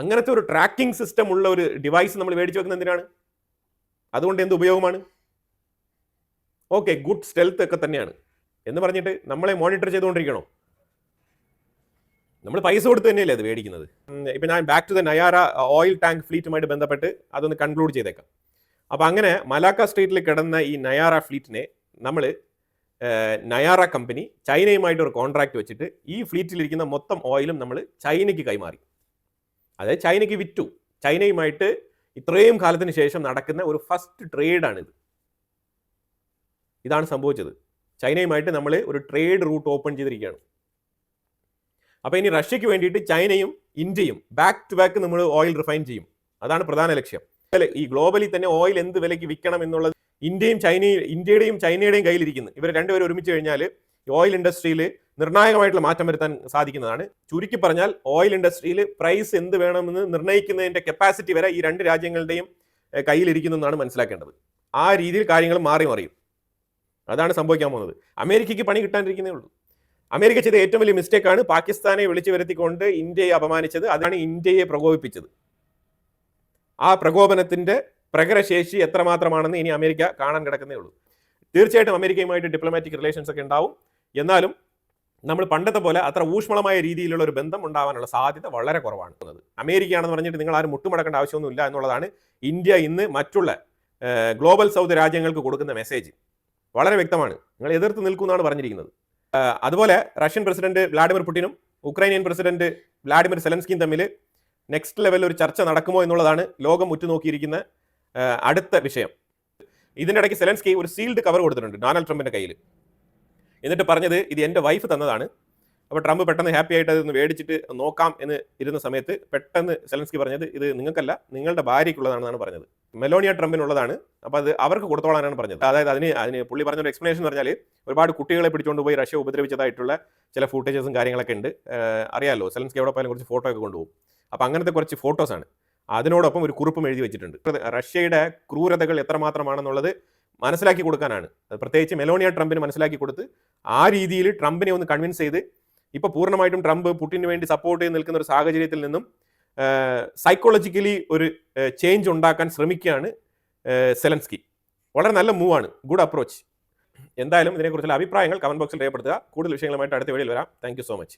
അങ്ങനത്തെ ഒരു ട്രാക്കിംഗ് സിസ്റ്റം ഉള്ള ഒരു ഡിവൈസ് നമ്മൾ മേടിച്ചു വെക്കുന്നത് എന്തിനാണ്? അതുകൊണ്ട് എന്ത് ഉപയോഗമാണ്? ഓക്കെ ഗുഡ് സ്റ്റെൽത്ത് ഒക്കെ തന്നെയാണ്. എന്ന് പറഞ്ഞിട്ട് നമ്മളെ മോണിറ്റർ ചെയ്തുകൊണ്ടിരിക്കണോ? നമ്മൾ പൈസ കൊടുത്ത് തന്നെയല്ലേ അത് മേടിക്കുന്നത്? ഇപ്പം ഞാൻ back to the Nayara oil tank ഫ്ലീറ്റുമായിട്ട് ബന്ധപ്പെട്ട് അതൊന്ന് കൺക്ലൂഡ് ചെയ്തേക്കാം. അപ്പോൾ അങ്ങനെ മലാക്ക സ്ട്രീറ്റിൽ കിടന്ന ഈ നയാറ ഫ്ലീറ്റിനെ നമ്മൾ നയാറ കമ്പനി ചൈനയുമായിട്ട് ഒരു കോൺട്രാക്ട് വെച്ചിട്ട് ഈ ഫ്ലീറ്റിലിരിക്കുന്ന മൊത്തം ഓയിലും നമ്മൾ ചൈനയ്ക്ക് കൈമാറി. അതായത് ചൈനയ്ക്ക് വിറ്റു. ചൈനയുമായിട്ട് ഇത്രയും കാലത്തിന് ശേഷം നടക്കുന്ന ഒരു ഫസ്റ്റ് ട്രേഡാണിത് ഇതാണ് സംഭവിച്ചത്. ചൈനയുമായിട്ട് നമ്മൾ ഒരു ട്രേഡ് റൂട്ട് ഓപ്പൺ ചെയ്തിരിക്കുകയാണ്. അപ്പോൾ ഇനി റഷ്യക്ക് വേണ്ടിയിട്ട് ചൈനയും ഇന്ത്യയും ബാക്ക് ടു ബാക്ക് നമ്മൾ ഓയിൽ റിഫൈൻ ചെയ്യും. അതാണ് പ്രധാന ലക്ഷ്യം. ഈ ഗ്ലോബലി തന്നെ ഓയിൽ എന്ത് വിലയ്ക്ക് വിൽക്കണം എന്നുള്ളത് ഇന്ത്യയും ചൈനയും ഇന്ത്യയുടെയും ചൈനയുടെയും കയ്യിലിരിക്കുന്നു. ഇവർ രണ്ടുപേരും ഒരുമിച്ച് കഴിഞ്ഞാൽ ഓയിൽ ഇൻഡസ്ട്രിയിൽ നിർണായകമായിട്ടുള്ള മാറ്റം വരുത്താൻ സാധിക്കുന്നതാണ്. ചുരുക്കി പറഞ്ഞാൽ ഓയിൽ ഇൻഡസ്ട്രിയിൽ പ്രൈസ് എന്ത് വേണമെന്ന് നിർണയിക്കുന്നതിന്റെ കപ്പാസിറ്റി വരെ ഈ രണ്ട് രാജ്യങ്ങളുടെയും കയ്യിലിരിക്കുന്നു എന്നാണ് മനസ്സിലാക്കേണ്ടത്. ആ രീതിയിൽ കാര്യങ്ങൾ മാറി മറിയും. അതാണ് സംഭവിക്കാൻ പോകുന്നത്. അമേരിക്കയ്ക്ക് പണി കിട്ടാണ്ടിരിക്കുന്നേ ഉള്ളൂ. അമേരിക്ക ചെയ്ത ഏറ്റവും വലിയ മിസ്റ്റേക്കാണ് പാകിസ്ഥാനെ വിളിച്ചു വരുത്തിക്കൊണ്ട് ഇന്ത്യയെ അപമാനിച്ചത്. അതാണ് ഇന്ത്യയെ പ്രകോപിപ്പിച്ചത്. ആ പ്രകോപനത്തിന്റെ പ്രകരശേഷി എത്രമാത്രമാണെന്ന് ഇനി അമേരിക്ക കാണാൻ കിടക്കുന്നേ ഉള്ളൂ. തീർച്ചയായിട്ടും അമേരിക്കയുമായിട്ട് ഡിപ്ലോമാറ്റിക് റിലേഷൻസ് ഒക്കെ ഉണ്ടാവും. എന്നാലും നമ്മൾ പണ്ടത്തെ പോലെ അത്ര ഊഷ്മളമായ രീതിയിലുള്ള ഒരു ബന്ധം ഉണ്ടാവാനുള്ള സാധ്യത വളരെ കുറവാണ്. അമേരിക്കയാണെന്ന് പറഞ്ഞിട്ട് നിങ്ങൾ ആരും മുട്ടുമടക്കേണ്ട ആവശ്യമൊന്നുമില്ല എന്നുള്ളതാണ് ഇന്ത്യ ഇന്ന് മറ്റുള്ള ഗ്ലോബൽ സൗത്ത് രാജ്യങ്ങൾക്ക് കൊടുക്കുന്ന മെസ്സേജ് വളരെ വ്യക്തമാണ്. നിങ്ങൾ എതിർത്ത് നിൽക്കുമെന്നാണ് പറഞ്ഞിരിക്കുന്നത്. അതുപോലെ റഷ്യൻ പ്രസിഡന്റ് വ്ളാഡിമിർ പുടിനും ഉക്രൈനിയൻ പ്രസിഡന്റ് വ്ളാഡിമിർ സെലൻസ്കിയും തമ്മിൽ നെക്സ്റ്റ് ലെവലിൽ ഒരു ചർച്ച നടക്കുമോ എന്നുള്ളതാണ് ലോകം ഉറ്റുനോക്കിയിരിക്കുന്ന അടുത്ത വിഷയം. ഇതിന്റെ ഇടയ്ക്ക് സെലൻസ്കി ഒരു സീൽഡ് കവർ കൊടുത്തിട്ടുണ്ട് ഡൊണാൾഡ് ട്രംപിന്റെ കയ്യിൽ എന്നിട്ട് പറഞ്ഞത് ഇത് എന്റെ വൈഫ് തന്നതാണ്. അപ്പോൾ ട്രംപ് പെട്ടെന്ന് ഹാപ്പി ആയിട്ട് അതൊന്ന് മേടിച്ചിട്ട് നോക്കാം എന്ന് ഇരുന്ന സമയത്ത് പെട്ടെന്ന് സെലൻസ്കി പറഞ്ഞത് ഇത് നിങ്ങൾക്കല്ല നിങ്ങളുടെ ഭാര്യയ്ക്കുള്ളതാണെന്നാണ് പറഞ്ഞത്. മെലോണിയ ട്രംപിനുള്ളതാണ്. അപ്പോൾ അത് അവർക്ക് കൊടുത്തോളാനാണ് പറഞ്ഞത്. അതായത് അതിന് അതിന് പുള്ളി പറഞ്ഞൊരു എക്സ്പ്ലനേഷൻ എന്ന് പറഞ്ഞാൽ ഒരുപാട് കുട്ടികളെ പിടിച്ചുകൊണ്ട് പോയി റഷ്യ ഉപദ്രവിച്ചതായിട്ടുള്ള ചില ഫൂട്ടേജസും കാര്യങ്ങളൊക്കെ ഉണ്ട്. അറിയാമല്ലോ സെലൻസ്കി എവിടെ പോയാലും കുറച്ച് ഫോട്ടോ ഒക്കെ കൊണ്ടുപോകും. അപ്പോൾ അങ്ങനത്തെ കുറച്ച് ഫോട്ടോസാണ് അതിനോടൊപ്പം ഒരു കുറിപ്പും എഴുതി വെച്ചിട്ടുണ്ട്. റഷ്യയുടെ ക്രൂരതകൾ എത്രമാത്രമാണെന്നുള്ളത് മനസ്സിലാക്കി കൊടുക്കാനാണ്. പ്രത്യേകിച്ച് മെലോണിയ ട്രംപിന് മനസ്സിലാക്കി കൊടുത്ത് ആ രീതിയിൽ ട്രംപിനെ ഒന്ന് കൺവിൻസ് ചെയ്ത് ഇപ്പോൾ പൂർണമായിട്ടും ട്രംപ് പുട്ടിന് വേണ്ടി സപ്പോർട്ട് ചെയ്ത് നിൽക്കുന്ന ഒരു സാഹചര്യത്തിൽ നിന്നും സൈക്കോളജിക്കലി ഒരു ചേഞ്ച് ഉണ്ടാക്കാൻ ശ്രമിക്കുകയാണ് സെലൻസ്കി. വളരെ നല്ല മൂവാണ്. ഗുഡ് അപ്രോച്ച് എന്തായാലും ഇതിനെക്കുറിച്ചുള്ള അഭിപ്രായങ്ങൾ കമന്റ് ബോക്സിൽ രേഖപ്പെടുത്തുക. കൂടുതൽ വിഷയങ്ങളുമായിട്ട് അടുത്ത വീഡിയോയിൽ വരാം. Thank so much